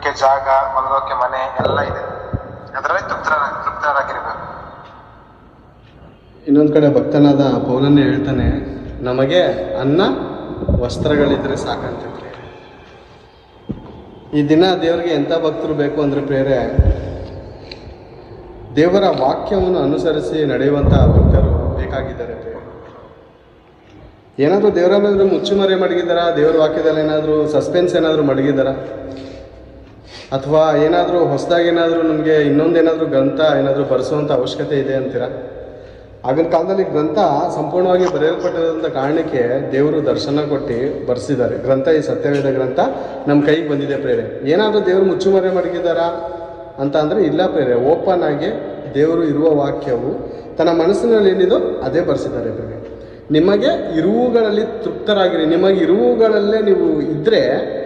ಇರೋಕ್ಕೆ ಜಾಗ, ಮಲಗೋಕೆ ಮನೆ ಎಲ್ಲ ಇದೆ. ಅದರಲ್ಲಿ ತೃಪ್ತರ ತೃಪ್ತರಾಗಿರ್ಬೇಕು. ಇನ್ನೊಂದು ಕಡೆ ಭಕ್ತನಾದ ಪೌನನ್ನೇ ಹೇಳ್ತಾನೆ, ನಮಗೆ ಅನ್ನ, ವಸ್ತ್ರಗಳಿದ್ರೆ ಸಾಕಂತ ಈ ದಿನ ದೇವರಿಗೆ ಎಂಥ ಭಕ್ತರು ಬೇಕು ಅಂದರೆ ಪ್ರೇರೆ, ದೇವರ ವಾಕ್ಯವನ್ನು ಅನುಸರಿಸಿ ನಡೆಯುವಂತಹ ಭಕ್ತರು ಬೇಕಾಗಿದ್ದಾರೆ ಏನಾದರೂ ದೇವರಲ್ಲಾದರೂ ಮುಚ್ಚುಮರೆ ಮಡಗಿದ್ದಾರಾ? ದೇವರ ವಾಕ್ಯದಲ್ಲಿ ಏನಾದರೂ ಸಸ್ಪೆನ್ಸ್ ಏನಾದರೂ ಮಡಗಿದ್ದಾರಾ? ಅಥವಾ ಏನಾದರೂ ಹೊಸದಾಗಿ ಏನಾದರೂ ನಮಗೆ ಇನ್ನೊಂದೇನಾದರೂ ಗ್ರಂಥ ಏನಾದರೂ ಬರೆಸುವಂಥ ಅವಶ್ಯಕತೆ ಇದೆ ಅಂತೀರಾ? ಆಗಿನ ಕಾಲದಲ್ಲಿ ಗ್ರಂಥ ಸಂಪೂರ್ಣವಾಗಿ ಬರೆಯಲ್ಪಟ್ಟಿರೋದಂಥ ಕಾರಣಕ್ಕೆ ದೇವರು ದರ್ಶನ ಕೊಟ್ಟು ಬರೆಸಿದ್ದಾರೆ. ಗ್ರಂಥ ಈ ಸತ್ಯವೇದ ಗ್ರಂಥ ನಮ್ಮ ಕೈಗೆ ಬಂದಿದೆ ಪ್ರೇರೆ. ಏನಾದರೂ ದೇವರು ಮುಚ್ಚುಮರೆ ಮಡಗಿದ್ದಾರಾ ಅಂತ ಅಂದರೆ ಇಲ್ಲ ಪ್ರೇರೆ. ಓಪನ್ ಆಗಿ ದೇವರು ಇರುವ ವಾಕ್ಯವು ತನ್ನ ಮನಸ್ಸಿನಲ್ಲಿ ಏನಿದೋ ಅದೇ ಬರೆಸಿದ್ದಾರೆ ಪ್ರೇರೆ. ನಿಮಗೆ ಇರುವುಗಳಲ್ಲಿ ತೃಪ್ತರಾಗಿರಿ. ನಿಮಗೆ ಇರುವುಗಳಲ್ಲೇ ನೀವು ಇದ್ದರೆ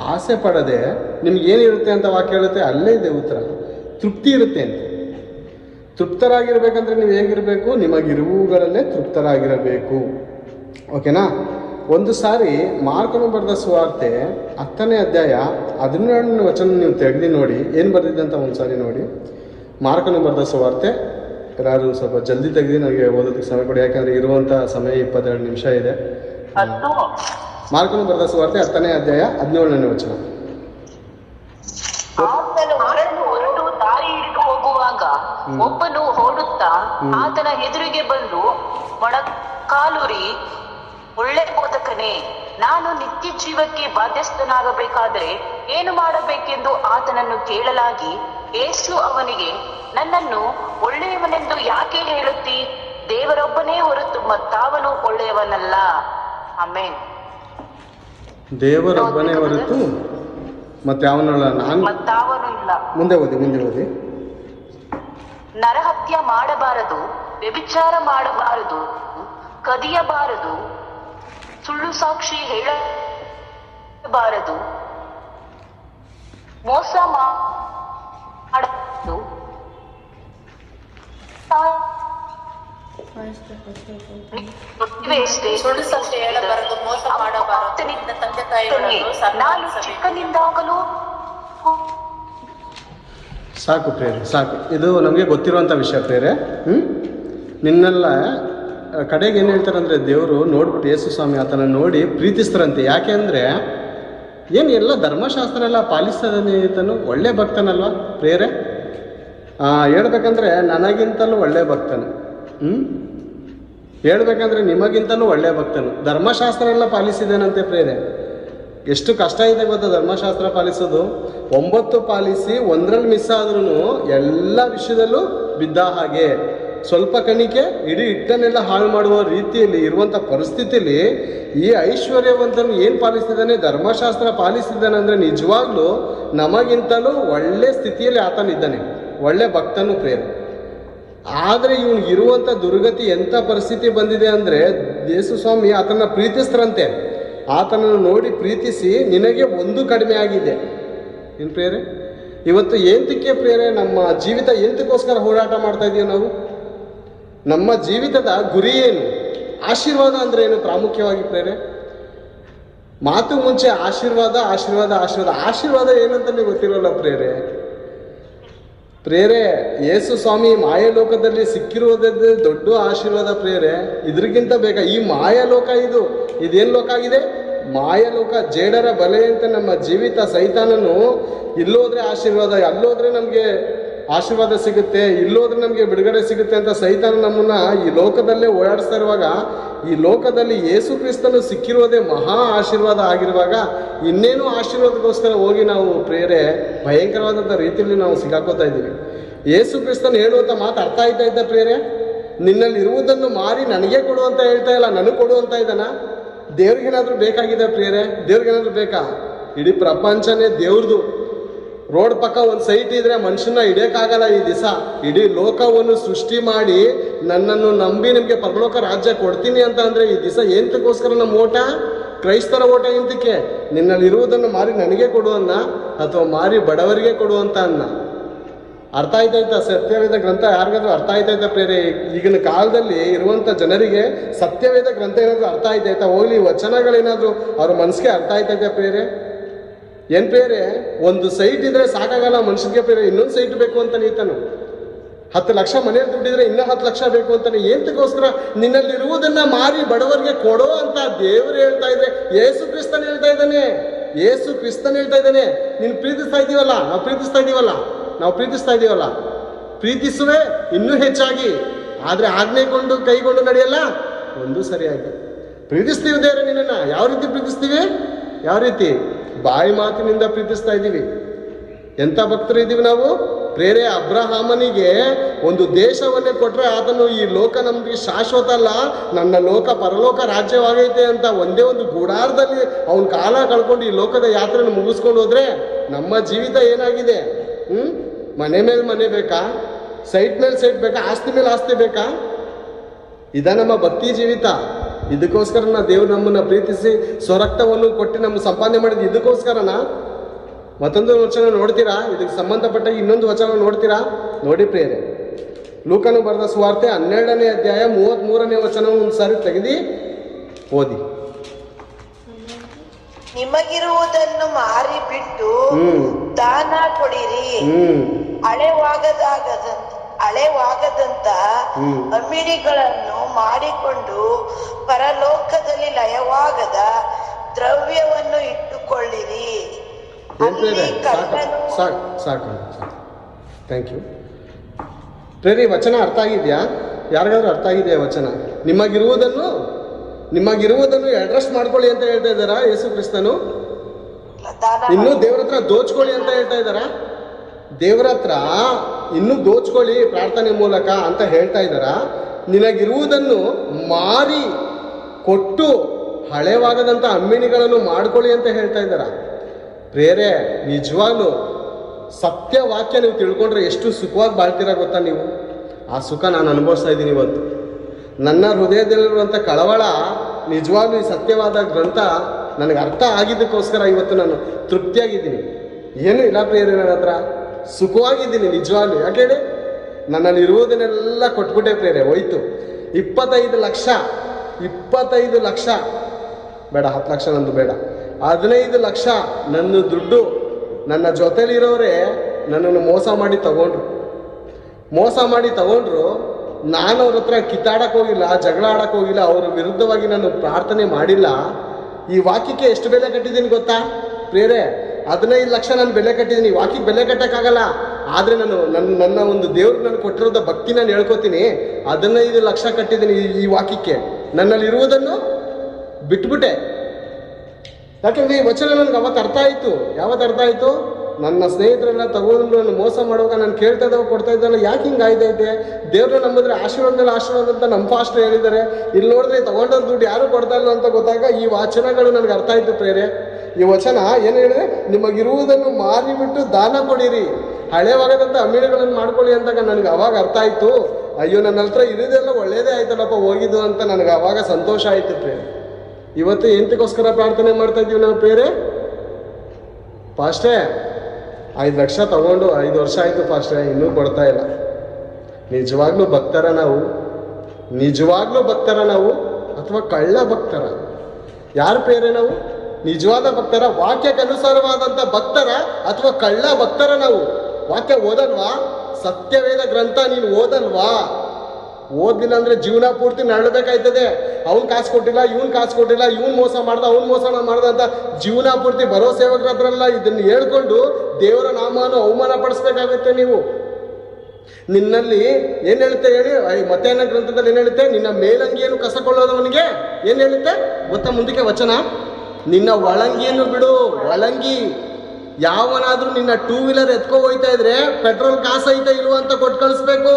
ಆಸೆ ಪಡದೆ ನಿಮ್ಗೆ ಏನಿರುತ್ತೆ ಅಂತ ವಾಕ್ಯ ಹೇಳುತ್ತೆ? ಅಲ್ಲೇ ಇದೆ ಉತ್ತರ. ತೃಪ್ತಿ ಇರುತ್ತೆ ಅಂತ. ತೃಪ್ತರಾಗಿರ್ಬೇಕಂದ್ರೆ ನೀವು ಹೇಗಿರಬೇಕು? ನಿಮಗಿರುವುಗಳಲ್ಲೇ ತೃಪ್ತರಾಗಿರಬೇಕು. ಓಕೆನಾ? ಒಂದು ಸಾರಿ ಮಾರ್ಕನು ಬರೆದ ಸುವಾರ್ತೆ ಹತ್ತನೇ ಅಧ್ಯಾಯ ಹದಿನೇಳನೇ ವಚನ ನೀವು ತೆಗೆದು ನೋಡಿ. ಏನು ಬರೆದಿದೆ ಅಂತ ಒಂದು ಸಾರಿ ನೋಡಿ. ಮಾರ್ಕನು ಬರೆದ ಸುವಾರ್ತೆ. ಯಾರು ಸ್ವಲ್ಪ ಜಲ್ದಿ ತೆಗೆದು ನನಗೆ ಓದೋದಕ್ಕೆ ಸಮಯ ಕೊಡಿ. ಯಾಕಂದ್ರೆ ಇರುವಂಥ ಸಮಯ ಇಪ್ಪತ್ತೆರಡು ನಿಮಿಷ ಇದೆ. ಮಾರ್ಕನು ಬರೆದ ಸುವಾರ್ತೆ ಹತ್ತನೇ ಅಧ್ಯಾಯ ಹದಿನೇಳನೇ ವಚನ. ಆತನು ಹೊರಟು ಹೊರಟು ದಾರಿ ಹಿಡಿದು ಹೋಗುವಾಗ ಒಬ್ಬನು ಓಡುತ್ತಾ ಆತನ ಎದುರಿಗೆ ಬಂದು ಮೊಣಕಾಲುರಿ ಒಳ್ಳೆ ಬೋಧಕನೇ ನಾನು ನಿತ್ಯ ಜೀವಕ್ಕೆ ಬಾಧ್ಯಸ್ಥನಾಗಬೇಕಾದರೆ ಏನು ಮಾಡಬೇಕೆಂದು ಆತನನ್ನು ಕೇಳಲಾಗಿ ಏಸು ಅವನಿಗೆ ನನ್ನನ್ನು ಒಳ್ಳೆಯವನೆಂದು ಯಾಕೆ ಹೇಳುತ್ತಿ? ದೇವರೊಬ್ಬನೇ ಹೊರತು ಮತ್ತಾವನು ಒಳ್ಳೆಯವನಲ್ಲ. ಆಮೇನ್ ದೇವರೊಬ್ಬನೇ ಹೊರತು ಮತ್ತೆ ಅವನಲ್ಲ ನಾನು ಮತ್ತಾವನು ಇಲ್ಲ. ಮುಂದೆ ಓದಿ ಮುಂದೆ ಓದಿ. ನರಹತ್ಯ ಮಾಡಬಾರದು ವ್ಯಭಿಚಾರ ಮಾಡಬಾರದು ಕದಿಯಬಾರದು ಸುಳ್ಳು ಸಾಕ್ಷಿ ಹೇಳಬಾರದು ಮೋಸ ಮಾಡಬಾರದು. ಸಾಕು ಪ್ರೇರೆ, ಸಾಕು. ಇದು ನಮಗೆ ಗೊತ್ತಿರುವಂಥ ವಿಷಯ ಪ್ರೇರೆ. ಹ್ಞೂ ನಿನ್ನೆಲ್ಲ ಕಡೆಗೆ ಏನು ಹೇಳ್ತಾರೆ ಅಂದರೆ ದೇವರು ನೋಡ್ಬಿಟ್ಟು ಯೇಸು ಸ್ವಾಮಿ ಆತನ ನೋಡಿ ಪ್ರೀತಿಸ್ತಾರಂತೆ. ಯಾಕೆ ಅಂದರೆ, ಏನು ಎಲ್ಲ ಧರ್ಮಶಾಸ್ತ್ರ ಎಲ್ಲ ಪಾಲಿಸ್ತದೆ ಈತನು ಒಳ್ಳೆ ಭಕ್ತನಲ್ವಾ ಪ್ರೇರೆ? ಹೇಳ್ಬೇಕಂದ್ರೆ ನನಗಿಂತಲೂ ಒಳ್ಳೆ ಭಕ್ತನು. ಹ್ಞೂ ಹೇಳ್ಬೇಕಂದ್ರೆ ನಿಮಗಿಂತಲೂ ಒಳ್ಳೆ ಭಕ್ತನು. ಧರ್ಮಶಾಸ್ತ್ರ ಎಲ್ಲ ಪಾಲಿಸಿದ್ದೇನಂತೆ ಪ್ರೇರೆ ಎಷ್ಟು ಕಷ್ಟ ಇದೆ ಗೊತ್ತಾ ಧರ್ಮಶಾಸ್ತ್ರ ಪಾಲಿಸೋದು? ಒಂಬತ್ತು ಪಾಲಿಸಿ, ಒಂದರಲ್ಲಿ ಮಿಸ್ ಆದ್ರೂ ಎಲ್ಲ ವಿಷಯದಲ್ಲೂ ಬಿದ್ದ ಹಾಗೆ. ಸ್ವಲ್ಪ ಕಣಿಕೆ ಇಡೀ ಹಿಟ್ಟನ್ನೆಲ್ಲ ಹಾಳು ಮಾಡುವ ರೀತಿಯಲ್ಲಿ ಇರುವಂಥ ಪರಿಸ್ಥಿತಿಯಲ್ಲಿ ಈ ಐಶ್ವರ್ಯವಂತನು ಏನು ಪಾಲಿಸ್ತಿದ್ದಾನೆ ಧರ್ಮಶಾಸ್ತ್ರ ಪಾಲಿಸಿದ್ದಾನೆ ಅಂದರೆ ನಿಜವಾಗ್ಲೂ ನಮಗಿಂತಲೂ ಒಳ್ಳೆ ಸ್ಥಿತಿಯಲ್ಲಿ ಆತನಿದ್ದಾನೆ. ಒಳ್ಳೆ ಭಕ್ತನು ಪ್ರೇರೆ ಆದರೆ ಇವನು ಇರುವಂಥ ದುರ್ಗತಿ ಎಂಥ ಪರಿಸ್ಥಿತಿ ಬಂದಿದೆ ಅಂದರೆ ದೇಸುಸ್ವಾಮಿ ಆತನ ಪ್ರೀತಿಸ್ತಾರಂತೆ ಆತನನ್ನು ನೋಡಿ ಪ್ರೀತಿಸಿ ನಿನಗೆ ಒಂದು ಕಡಿಮೆ ಆಗಿದೆ. ಏನು ಪ್ರೇರೆ ಇವತ್ತು ಏಂತಕ್ಕೆ ಪ್ರೇರೆ ನಮ್ಮ ಜೀವಿತ ಎಂತಕ್ಕೋಸ್ಕರ ಹೋರಾಟ ಮಾಡ್ತಾ ಇದೀವಿ ನಾವು? ನಮ್ಮ ಜೀವಿತದ ಗುರಿ ಏನು? ಆಶೀರ್ವಾದ ಅಂದ್ರೆ ಏನು ಪ್ರಾಮುಖ್ಯವಾಗಿ ಪ್ರೇರೆ ಮಾತು ಮುಂಚೆ ಆಶೀರ್ವಾದ ಆಶೀರ್ವಾದ ಆಶೀರ್ವಾದ. ಆಶೀರ್ವಾದ ಏನಂತಾನೆ ಗೊತ್ತಿರೋಲ್ಲ ಪ್ರೇರೆ ಪ್ರೇರೆ, ಯೇಸು ಸ್ವಾಮಿ ಮಾಯಾಲೋಕದಲ್ಲಿ ಸಿಕ್ಕಿರುವುದೇ ದೊಡ್ಡ ಆಶೀರ್ವಾದ ಪ್ರೇರೆ, ಇದ್ರಿಗಿಂತ ಬೇಗ ಈ ಮಾಯಾಲೋಕ ಇದು. ಇದೇನು ಲೋಕ ಆಗಿದೆ? ಮಾಯಾಲೋಕ, ಜೇಡರ ಬಲೆ ಅಂತ ನಮ್ಮ ಜೀವಿತ ಸೈತಾನನು ಇಲ್ಲೋದ್ರೆ ಆಶೀರ್ವಾದ, ಅಲ್ಲೋದ್ರೆ ನಮಗೆ ಆಶೀರ್ವಾದ ಸಿಗುತ್ತೆ, ಇಲ್ಲೋದ್ರೆ ನಮಗೆ ಬಿಡುಗಡೆ ಸಿಗುತ್ತೆ ಅಂತ ಸೈತಾನ ನಮ್ಮನ್ನ ಈ ಲೋಕದಲ್ಲೇ ಓಡಾಡಿಸ್ತಾ ಇರುವಾಗ, ಈ ಲೋಕದಲ್ಲಿ ಯೇಸು ಕ್ರಿಸ್ತನು ಸಿಕ್ಕಿರೋದೇ ಮಹಾ ಆಶೀರ್ವಾದ ಆಗಿರುವಾಗ, ಇನ್ನೇನು ಆಶೀರ್ವಾದಕ್ಕೋಸ್ಕರ ಹೋಗಿ ನಾವು ಪ್ರೇರೆ ಭಯಂಕರವಾದಂಥ ರೀತಿಯಲ್ಲಿ ನಾವು ಸಿಗಾಕೋತಾ ಇದ್ದೀವಿ. ಯೇಸು ಕ್ರಿಸ್ತನ್ ಹೇಳುವಂಥ ಮಾತು ಅರ್ಥ ಆಯ್ತಾ ಇದ್ದ ಪ್ರೇರೆ ನಿನ್ನಲ್ಲಿ ಇರುವುದನ್ನು ಮಾರಿ ನನಗೆ ಕೊಡು ಅಂತ ಹೇಳ್ತಾ ಇಲ್ಲ, ನನಗೆ ಕೊಡು ಅಂತ ಇದ್ದಾನ? ದೇವ್ರಿಗೇನಾದರೂ ಬೇಕಾಗಿದೆ ಪ್ರೇರೆ ದೇವ್ರಿಗೇನಾದರೂ ಬೇಕಾ? ಇಡೀ ಪ್ರಪಂಚನೇ ದೇವ್ರದು. ರೋಡ್ ಪಕ್ಕ ಒಂದು ಸೈಟ್ ಇದ್ರೆ ಮನುಷ್ಯನ ಹಿಡಿಯೋಕ್ಕಾಗಲ್ಲ ಈ ದಿವಸ. ಇಡೀ ಲೋಕವನ್ನು ಸೃಷ್ಟಿ ಮಾಡಿ ನನ್ನನ್ನು ನಂಬಿ ನಿಮಗೆ ಪರಲೋಕ ರಾಜ್ಯ ಕೊಡ್ತೀನಿ ಅಂತ ಅಂದ್ರೆ ಈ ದಿವಸ ಎಂತಕ್ಕೋಸ್ಕರ ನಮ್ಮ ಓಟ? ಕ್ರೈಸ್ತರ ಓಟ ಎಂತಕ್ಕೆ? ನಿನ್ನಲ್ಲಿ ಇರುವುದನ್ನು ಮಾರಿ ನನಗೆ ಕೊಡುವನ್ನ ಅಥವಾ ಮಾರಿ ಬಡವರಿಗೆ ಕೊಡು ಅಂತ ಅನ್ನ. ಅರ್ಥ ಆಯ್ತಾಯ್ತಾ ಸತ್ಯವೇದ ಗ್ರಂಥ ಯಾರಿಗಾದ್ರೂ ಅರ್ಥ ಆಯ್ತಾಯ್ತಾ ಪ್ರೇರೆ? ಈಗಿನ ಕಾಲದಲ್ಲಿ ಇರುವಂಥ ಜನರಿಗೆ ಸತ್ಯವೇದ ಗ್ರಂಥ ಏನಾದರೂ ಅರ್ಥ ಆಯ್ತಾಯ್ತಾ ಹೋಗ್ಲಿ ವಚನಗಳೇನಾದರೂ ಅವ್ರ ಮನಸ್ಸಿಗೆ ಅರ್ಥ ಆಯ್ತಾಯ್ತಾ ಪ್ರೇರೆ? ಏನ್ ಬೇರೆ ಒಂದು ಸೈಟ್ ಇದ್ರೆ ಸಾಕಾಗಲ್ಲ, ಮನುಷ್ಯನಿಗೆ ಬೇರೆ ಇನ್ನೊಂದು ಸೈಟ್ ಬೇಕು ಅಂತ ನೀತನು ಹತ್ತು ಲಕ್ಷ ಮನೆಯಲ್ಲಿ ದುಡ್ಡಿದ್ರೆ ಇನ್ನೂ ಹತ್ತು ಲಕ್ಷ ಬೇಕು ಅಂತಾನೆ. ಏಂತಕ್ಕೋಸ್ಕರ ನಿನ್ನಲ್ಲಿರುವುದನ್ನ ಮಾರಿ ಬಡವರಿಗೆ ಕೊಡೋ ಅಂತ ದೇವರು ಹೇಳ್ತಾ ಇದ್ರೆ ಏಸು ಕ್ರಿಸ್ತನ್ ಹೇಳ್ತಾ ಇದ್ದಾನೆ. ಏಸು ಕ್ರಿಸ್ತನ್ ಹೇಳ್ತಾ ಇದ್ದಾನೆ. ನೀನು ಪ್ರೀತಿಸ್ತಾ ಇದೀವಲ್ಲ ನಾವು ಪ್ರೀತಿಸ್ತಾ ಇದೀವಲ್ಲ ನಾವು ಪ್ರೀತಿಸ್ತಾ ಇದೀವಲ್ಲ ಪ್ರೀತಿಸುವೆ ಇನ್ನೂ ಹೆಚ್ಚಾಗಿ. ಆದ್ರೆ ಆಜ್ಞೆಗೊಂಡು ಕೈಗೊಂಡು ನಡೆಯಲ್ಲ? ಒಂದು ಸರಿಯಾಗಿ. ಪ್ರೀತಿಸ್ತೀವಿ ದೇವ್ರೆ ನಿನ್ನನ್ನ. ಯಾವ ರೀತಿ ಪ್ರೀತಿಸ್ತೀವಿ? ಯಾವ ರೀತಿ? ಬಾಯಿ ಮಾತಿನಿಂದ ಪ್ರೀತಿಸ್ತಾ ಇದ್ದೀವಿ. ಎಂಥ ಭಕ್ತರು ಇದ್ದೀವಿ ನಾವು? ಪ್ರೇರೆ ಅಬ್ರಹಾಮನಿಗೆ ಒಂದು ದೇಶವನ್ನೇ ಕೊಟ್ಟರೆ ಆತನು ಈ ಲೋಕ ನಮ್ಗೆ ಶಾಶ್ವತ ಅಲ್ಲ, ನನ್ನ ಲೋಕ ಪರಲೋಕ ರಾಜ್ಯವಾಗೈತೆ ಅಂತ ಒಂದೇ ಒಂದು ಗುಡಾರದಲ್ಲಿ ಅವನ ಕಾಲ ಕಳ್ಕೊಂಡು ಈ ಲೋಕದ ಯಾತ್ರೆನ ಮುಗಿಸ್ಕೊಂಡು ಹೋದ್ರೆ ನಮ್ಮ ಜೀವಿತ ಏನಾಗಿದೆ? ಹ್ಞೂ ಮನೆ ಮೇಲೆ ಮನೆ ಬೇಕಾ? ಸೈಟ್ ಮೇಲೆ ಸೈಟ್ ಬೇಕಾ? ಆಸ್ತಿ ಮೇಲೆ ಆಸ್ತಿ ಬೇಕಾ? ಇದ ನಮ್ಮ ಭಕ್ತಿ ಜೀವಿತ. ಇದಕ್ಕೋಸ್ಕರ ನಾ ದೇವ್ರು ನಮ್ಮನ್ನ ಪ್ರೀತಿಸಿ ಸ್ವರಕ್ತವನ್ನು ಕೊಟ್ಟು ನಮ್ಮ ಸಂಪಾದನೆ ಮಾಡಿದ್ದು ಇದಕ್ಕೋಸ್ಕರನಾ ಮತ್ತೊಂದು ವಚನ ನೋಡ್ತೀರಾ? ಇದಕ್ಕೆ ಸಂಬಂಧಪಟ್ಟ ಇನ್ನೊಂದು ವಚನ ನೋಡ್ತೀರಾ? ನೋಡಿ ಪ್ರೇರೆ ಲೂಕನು ಬರೆದ ಸುವಾರ್ತೆ ಹನ್ನೆರಡನೇ ಅಧ್ಯಾಯ ಮೂವತ್ತ್ ಮೂರನೇ ವಚನ ಒಂದು ಸಾರಿ ತೆಗೆದಿ ಓದಿ. ನಿಮಗಿರುವುದನ್ನು ಮಾರಿ ಬಿಟ್ಟು ದಾನ ಕೊಡಿರಿ. ಹಳೆವಾಗದಾಗದಂತೆ ಹಳೆವಾಗದಾಗದ ಹಳೆವಾಗದಂತ. ಅಮಿರಿಗಳನ್ನು ಮಾಡಿಕೊಂಡು ಪರಲೋಕದಲ್ಲಿ ಲಯವಾಗದ ದ್ರವ್ಯವನ್ನು ಇಟ್ಟುಕೊಳ್ಳಿರಿ. ಸಾಕು ಥ್ಯಾಂಕ್ ಯು ಪ್ರೇರಿ ವಚನ ಅರ್ಥ ಆಗಿದೆಯಾ? ಯಾರಿಗಾದ್ರೂ ಅರ್ಥ ಆಗಿದೆಯಾ ವಚನ? ನಿಮಗಿರುವುದನ್ನು ನಿಮಗಿರುವುದನ್ನು ಅಡ್ರೆಸ್ ಮಾಡ್ಕೊಳ್ಳಿ ಅಂತ ಹೇಳ್ತಾ ಇದ್ದಾರಾ ಯೇಸು ಕ್ರಿಸ್ತನು? ಇನ್ನೂ ಇನ್ನು ದೇವ್ರ ಹತ್ರ ದೋಚ್ಕೊಳ್ಳಿ ಅಂತ ಹೇಳ್ತಾ ಇದ್ದಾರಾ? ದೇವ್ರ ಹತ್ರ ಇನ್ನೂ ದೋಚ್ಕೊಳ್ಳಿ ಪ್ರಾರ್ಥನೆ ಮೂಲಕ ಅಂತ ಹೇಳ್ತಾ ಇದ್ದಾರ? ನಿನಗಿರುವುದನ್ನು ಮಾರಿ, ಕೊಟ್ಟು ಹಳೆವಾಗದಂಥ ಅಮ್ಮಿಣಿಗಳನ್ನು ಮಾಡ್ಕೊಳ್ಳಿ ಅಂತ ಹೇಳ್ತಾ ಇದ್ದಾರ? ಪ್ರೇರೆ, ನಿಜವಾಗ್ಲು ಸತ್ಯ ವಾಕ್ಯ ನೀವು ತಿಳ್ಕೊಂಡ್ರೆ ಎಷ್ಟು ಸುಖವಾಗಿ ಬಾಳ್ತೀರಾ ಗೊತ್ತಾ ನೀವು? ಆ ಸುಖ ನಾನು ಅನುಭವಿಸ್ತಾ ಇದ್ದೀನಿ ಇವತ್ತು. ನನ್ನ ಹೃದಯದಲ್ಲಿರುವಂಥ ಕಳವಳ ನಿಜವಾಗ್ಲೂ ಈ ಸತ್ಯವಾದ ಗ್ರಂಥ ನನಗೆ ಅರ್ಥ ಆಗಿದ್ದಕ್ಕೋಸ್ಕರ ಇವತ್ತು ನಾನು ತೃಪ್ತಿಯಾಗಿದ್ದೀನಿ. ಏನೂ ಇಲ್ಲ ಪ್ರೇರೆ ನನ್ನ ಹತ್ರ. ಸುಖವಾಗಿದ್ದೀನಿ, ನಿಜವಾಗ್ಲೂ. ಯಾಕೆ ಹೇಳಿ? ನನ್ನಲ್ಲಿ ಇರುವುದನ್ನೆಲ್ಲ ಕೊಟ್ಬಿಟ್ಟೆ ಪ್ರೇರೆ ಹೋಯ್ತು. ಇಪ್ಪತ್ತೈದು ಲಕ್ಷ ಇಪ್ಪತ್ತೈದು ಲಕ್ಷ. ಬೇಡ, ಹತ್ತು ಲಕ್ಷ ನಂದು ಬೇಡ. ಹದಿನೈದು ಲಕ್ಷ ನನ್ನ ದುಡ್ಡು, ನನ್ನ ಜೊತೆಲಿರೋರೇ ನನ್ನನ್ನು ಮೋಸ ಮಾಡಿ ತಗೊಂಡ್ರು. ಮೋಸ ಮಾಡಿ ತಗೊಂಡ್ರು, ನಾನು ಅವ್ರ ಹತ್ರ ಕಿತ್ತಾಡಕ್ಕೆ ಹೋಗಿಲ್ಲ, ಜಗಳ ಆಡಕ್ಕೆ ಹೋಗಿಲ್ಲ, ಅವ್ರ ವಿರುದ್ಧವಾಗಿ ನಾನು ಪ್ರಾರ್ಥನೆ ಮಾಡಿಲ್ಲ. ಈ ವಾಕ್ಯಕ್ಕೆ ಎಷ್ಟು ಬೆಲೆ ಕಟ್ಟಿದ್ದೀನಿ ಗೊತ್ತಾ? ಪ್ರೇರೆ ಹದಿನೈದು ಲಕ್ಷ ನಾನು ಬೆಲೆ ಕಟ್ಟಿದ್ದೀನಿ. ವಾಕ್ಯಕ್ಕೆ ಬೆಲೆ ಕಟ್ಟೋಕ್ಕಾಗಲ್ಲ. ಆದರೆ ನಾನು ನನ್ನ ನನ್ನ ಒಂದು ದೇವ್ರಿಗೆ ನಾನು ಕೊಟ್ಟಿರೋದ ಭಕ್ತಿ ನಾನು ಹೇಳ್ಕೊತೀನಿ. ಹದಿನೈದು ಲಕ್ಷ ಕಟ್ಟಿದ್ದೀನಿ ಈ- ವಾಕ್ಯಕ್ಕೆ ನನ್ನಲ್ಲಿ ಇರುವುದನ್ನು ಬಿಟ್ಬಿಟ್ಟೆ. ಯಾಕಂದ್ರೆ ಈ ವಚನ ನನಗೆ ಅವತ್ತು ಅರ್ಥ ಆಯಿತು? ಯಾವತ್ತು ಅರ್ಥ ಆಯಿತು? ನನ್ನ ಸ್ನೇಹಿತರೆಲ್ಲ ತಗೊಂಡು ನಾನು ಮೋಸ ಮಾಡುವಾಗ ನಾನು ಕೇಳ್ತಾ ಇದ್ದಾವೆ, ಕೊಡ್ತಾ ಇದ್ದಾನೆ ಯಾಕೆ ಹಿಂಗೆ ಆಯ್ತೈತೆ ದೇವ್ರನ್ನ ನಂಬಿದ್ರೆ ಆಶೀರ್ವಾದ ಆಶೀರ್ವಾದ ಅಂತ ನಮ್ಮ ಫಾಸ್ಟ್ ಹೇಳಿದ್ದಾರೆ. ಇಲ್ಲಿ ನೋಡಿದ್ರೆ ತಗೊಂಡೋರ್ ದುಡ್ಡು ಯಾರು ಕೊಡ್ತಾ ಇಲ್ಲ ಅಂತ ಗೊತ್ತಾಗ ಈ ವಾಚನಗಳು ನನಗೆ ಅರ್ಥ ಆಯ್ತು ಪ್ರೇರೆ. ಈ ವಚನ ಏನು ಹೇಳಿದ್ರೆ ನಿಮಗಿರುವುದನ್ನು ಮಾರಿಬಿಟ್ಟು ದಾನ ಕೊಡಿರಿ. ಹಳೆವಾಗದಂಥ ಅಮೀನುಗಳನ್ನು ಮಾಡ್ಕೊಳ್ಳಿ ಅಂದಾಗ ನನಗೆ ಅವಾಗ ಅರ್ಥ ಆಯ್ತು. ಅಯ್ಯೋ, ನನ್ನ ಹತ್ರ ಇರೋದೆಲ್ಲ ಒಳ್ಳೇದೇ ಆಯ್ತಲ್ಲಪ್ಪ, ಹೋಗಿದ್ದು ಅಂತ ನನಗೆ ಅವಾಗ ಸಂತೋಷ ಆಯ್ತು ಪ್ರೇರೆ ಇವತ್ತು ಎಂತಕ್ಕೋಸ್ಕರ ಪ್ರಾರ್ಥನೆ ಮಾಡ್ತಾ ಇದ್ದೀವಿ ನಾವು ಪೇರೆ ಫಾಸ್ಟೇ ಐದು ಲಕ್ಷ ತಗೊಂಡು ಐದು ವರ್ಷ ಆಯಿತು ಫಾಸ್ಟೇ ಇನ್ನೂ ಕೊಡ್ತಾ ಇಲ್ಲ. ನಿಜವಾಗ್ಲೂ ಭಕ್ತರ ನಾವು? ನಿಜವಾಗ್ಲೂ ಭಕ್ತರ ನಾವು? ಅಥವಾ ಕಳ್ಳ ಭಕ್ತರ? ಯಾರ ಪೇರೆ ನಾವು? ನಿಜವಾದ ಭಕ್ತರ ವಾಕ್ಯಕ್ಕೆ ಅನುಸಾರವಾದಂಥ ಭಕ್ತರ ಅಥವಾ ಕಳ್ಳ ಭಕ್ತರ ನಾವು ವಾಕ್ಯ ಓದಲ್ವಾ ಸತ್ಯವೇದ ಗ್ರಂಥ ನೀನು ಓದಲ್ವಾ ಓದಿಲ್ಲ ಅಂದ್ರೆ ಜೀವನ ಪೂರ್ತಿ ನರಳಬೇಕಾಯ್ತದೆ. ಅವನ್ ಕಾಸು ಕೊಟ್ಟಿಲ್ಲ, ಇವ್ನು ಕಾಸು ಕೊಟ್ಟಿಲ್ಲ, ಇವ್ನು ಮೋಸ ಮಾಡ್ದ, ಅವ್ನು ಮೋಸ ಮಾಡ್ದ ಅಂತ ಜೀವನ ಪೂರ್ತಿ ಬರೋ ಸೇವಕರ ಹತ್ರಲ್ಲ ಇದನ್ನ ಹೇಳ್ಕೊಂಡು ದೇವರ ನಾಮವನ್ನು ಅವಮಾನ ಪಡಿಸ್ಬೇಕಾಗತ್ತೆ ನೀವು. ನಿನ್ನಲ್ಲಿ ಏನ್ ಹೇಳುತ್ತೆ ಹೇಳಿ? ಮತ್ತೇನ ಗ್ರಂಥದಲ್ಲಿ ಏನ್ ಹೇಳುತ್ತೆ? ನಿನ್ನ ಮೇಲಂಗಿಯನ್ನು ಕಸಕೊಳ್ಳೋದವನಿಗೆ ಏನ್ ಹೇಳುತ್ತೆ? ಗೊತ್ತಾ ಮುಂದಕ್ಕೆ ವಚನ? ನಿನ್ನ ಒಳಂಗಿಯನ್ನು ಬಿಡು, ಒಳಂಗಿ. ಯಾವನಾದ್ರೂ ನಿನ್ನ ಟೂ ವೀಲರ್ ಎತ್ಕೊ ಹೋಯ್ತಾ ಇದ್ರೆ ಪೆಟ್ರೋಲ್ ಕಾಸು ಐತೆ ಇಲ್ವ ಅಂತ ಕೊಟ್ಟು ಕಳಿಸ್ಬೇಕು.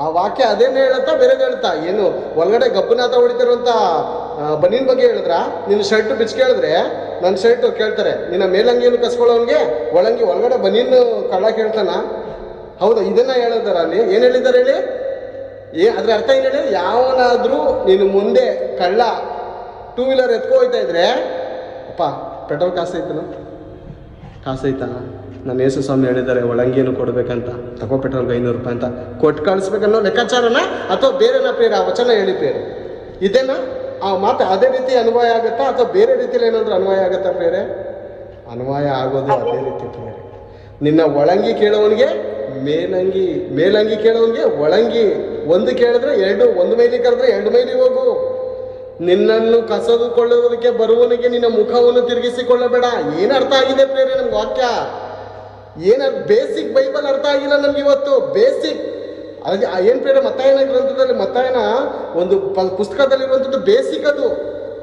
ಆ ವಾಕ್ಯ ಅದೇನು ಹೇಳುತ್ತಾ ಬೇರೆ ಹೇಳ್ತಾ ಏನು, ಒಳಗಡೆ ಗಬ್ಬನಾಥ ಹೊಡಿತಿರುವಂತ ಬನ್ನಿನ ಬಗ್ಗೆ ಹೇಳಿದ್ರ? ನಿನ್ನ ಶರ್ಟ್ ಬಿಚ್ಚ ಕೇಳಿದ್ರೆ ನನ್ನ ಶರ್ಟ್ ಕೇಳ್ತಾರೆ, ನಿನ್ನ ಮೇಲಂಗಿಯನ್ನು ಕಸ್ಕೊಳ್ಳೋನ್ಗೆ ಒಳಂಗಿ, ಒಳಗಡೆ ಬನ್ನಿನ ಕಳ್ಳ ಕೇಳ್ತಾನ? ಹೌದಾ, ಇದನ್ನ ಹೇಳಿದಾರ ಅಲ್ಲಿ? ಏನು ಹೇಳಿದ್ದಾರೆ ಹೇಳಿ? ಏ, ಅದ್ರ ಅರ್ಥ ಏನು ಹೇಳಿ? ಯಾವನಾದ್ರೂ ನೀನು ಮುಂದೆ ಕಳ್ಳ ಟೂ ವೀಲರ್ ಎತ್ಕೊ ಹೋಯ್ತಾ ಇದ್ರೆ, ಅಪ್ಪ, ಪೆಟ್ರೋಲ್ ಕಾಸೈತನ ಕಾಸೈತಾ? ನನ್ನ ಯೇಸು ಸ್ವಾಮಿ ಹೇಳಿದ್ದಾರೆ, ಒಳಂಗಿಯನ್ನು ಕೊಡಬೇಕಂತ. ತಗೋ ಪೆಟ್ರೋಲ್ಗೆ ಐನೂರು ರೂಪಾಯಿ ಅಂತ. ಕೊಟ್ಟು ಕಳಿಸ್ಬೇಕನ್ನೋ ಲೆಕ್ಕಾಚಾರನ ಅಥವಾ ಬೇರೆನ ಪೇರ? ಆ ವಚನ ಹೇಳಿ ಪೇರು. ಇದೇನಾ? ಆ ಮಾತು ಅದೇ ರೀತಿ ಅನ್ವಯ ಆಗುತ್ತಾ ಅಥವಾ ಬೇರೆ ರೀತಿಯಲ್ಲಿ ಏನಾದರೂ ಅನ್ವಯ ಆಗುತ್ತಾ ಪೇರೆ? ಅನ್ವಯ ಆಗೋದು ಅದೇ ರೀತಿ ಪ್ರೇರೆ ನಿನ್ನ ಒಳಂಗಿ ಕೇಳೋವನಿಗೆ, ಮೇಲಂಗಿ ಮೇಲಂಗಿ ಕೇಳೋವನಿಗೆ ಒಳಂಗಿ ಒಂದು ಕೇಳಿದ್ರೆ ಎರಡು, ಒಂದು ಮೈಲಿ ಕರೆದ್ರೆ ಎರಡು ಮೈಲಿ ಹೋಗು. ನಿನ್ನನ್ನು ಕಸದುಕೊಳ್ಳುವುದಕ್ಕೆ ಬರುವನಿಗೆ ನಿನ್ನ ಮುಖವನ್ನು ತಿರುಗಿಸಿಕೊಳ್ಳಬೇಡ. ಏನು ಅರ್ಥ ಆಗಿದೆ ಪ್ರೇರೆ ನಮ್ಗೆ ವಾಕ್ಯ? ಏನ ಬೇಸಿಕ್ ಬೈಬಲ್ ಅರ್ಥ ಆಗಿಲ್ಲ ನಮ್ಗೆ ಇವತ್ತು. ಬೇಸಿಕ್ ಅದಕ್ಕೆ ಏನು ಪ್ರೇರೆ, ಮತ್ತಾಯನ ಗ್ರಂಥದಲ್ಲಿ, ಮತ್ತಾಯನ ಒಂದು ಪುಸ್ತಕದಲ್ಲಿರುವಂಥದ್ದು ಬೇಸಿಕ್ ಅದು.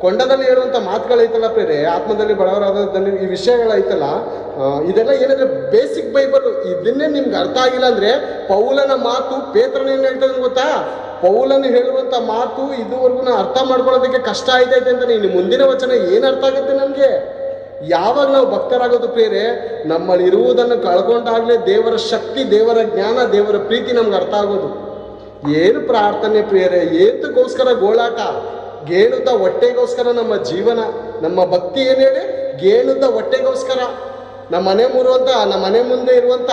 ಕೊಂಡದಲ್ಲಿ ಹೇಳುವಂಥ ಮಾತುಗಳೈತಲ್ಲ ಪ್ರೇರೆ, ಆತ್ಮದಲ್ಲಿ ಬಡವರಾದಲ್ಲಿ ಈ ವಿಷಯಗಳೈತಲ್ಲ ಇದೆಲ್ಲ ಏನಂದ್ರೆ ಬೇಸಿಕ್ ಬೈಬಲ್ ಇದನ್ನೇ ನಿಮ್ಗೆ ಅರ್ಥ ಆಗಿಲ್ಲ ಅಂದ್ರೆ ಪೌಲನ ಮಾತು ಪೇತ್ರನ ಏನು ಹೇಳ್ತದೆ ಗೊತ್ತಾ? ಪೌಲನು ಹೇಳುವಂಥ ಮಾತು ಇದುವರೆಗೂ ನಾನು ಅರ್ಥ ಮಾಡ್ಕೊಳ್ಳೋದಕ್ಕೆ ಕಷ್ಟ ಆಯ್ತೈತೆ ಅಂತ ಇನ್ನು ಮುಂದಿನ ವಚನ ಏನು ಅರ್ಥ ಆಗುತ್ತೆ ನಮಗೆ ಯಾವಾಗ ನಾವು ಭಕ್ತರಾಗೋದು ಪ್ರೇರೆ ನಮ್ಮಲ್ಲಿ ಇರುವುದನ್ನು ಕಳ್ಕೊಂಡಾಗಲೇ ದೇವರ ಶಕ್ತಿ, ದೇವರ ಜ್ಞಾನ, ದೇವರ ಪ್ರೀತಿ ನಮ್ಗೆ ಅರ್ಥ ಆಗೋದು. ಏನು ಪ್ರಾರ್ಥನೆ ಪ್ರೇರೆ ಏತಕ್ಕೋಸ್ಕರ ಗೋಳಾಟ ಗೇಣುದ ಹೊಟ್ಟೆಗೋಸ್ಕರ ನಮ್ಮ ಜೀವನ, ನಮ್ಮ ಭಕ್ತಿ ಏನು ಹೇಳಿ? ಗೇಣುದ ಹೊಟ್ಟೆಗೋಸ್ಕರ. ನಮ್ಮ ಮನೆ ಮುರುವಂತ ನಮ್ಮ ಮನೆ ಮುಂದೆ ಇರುವಂತ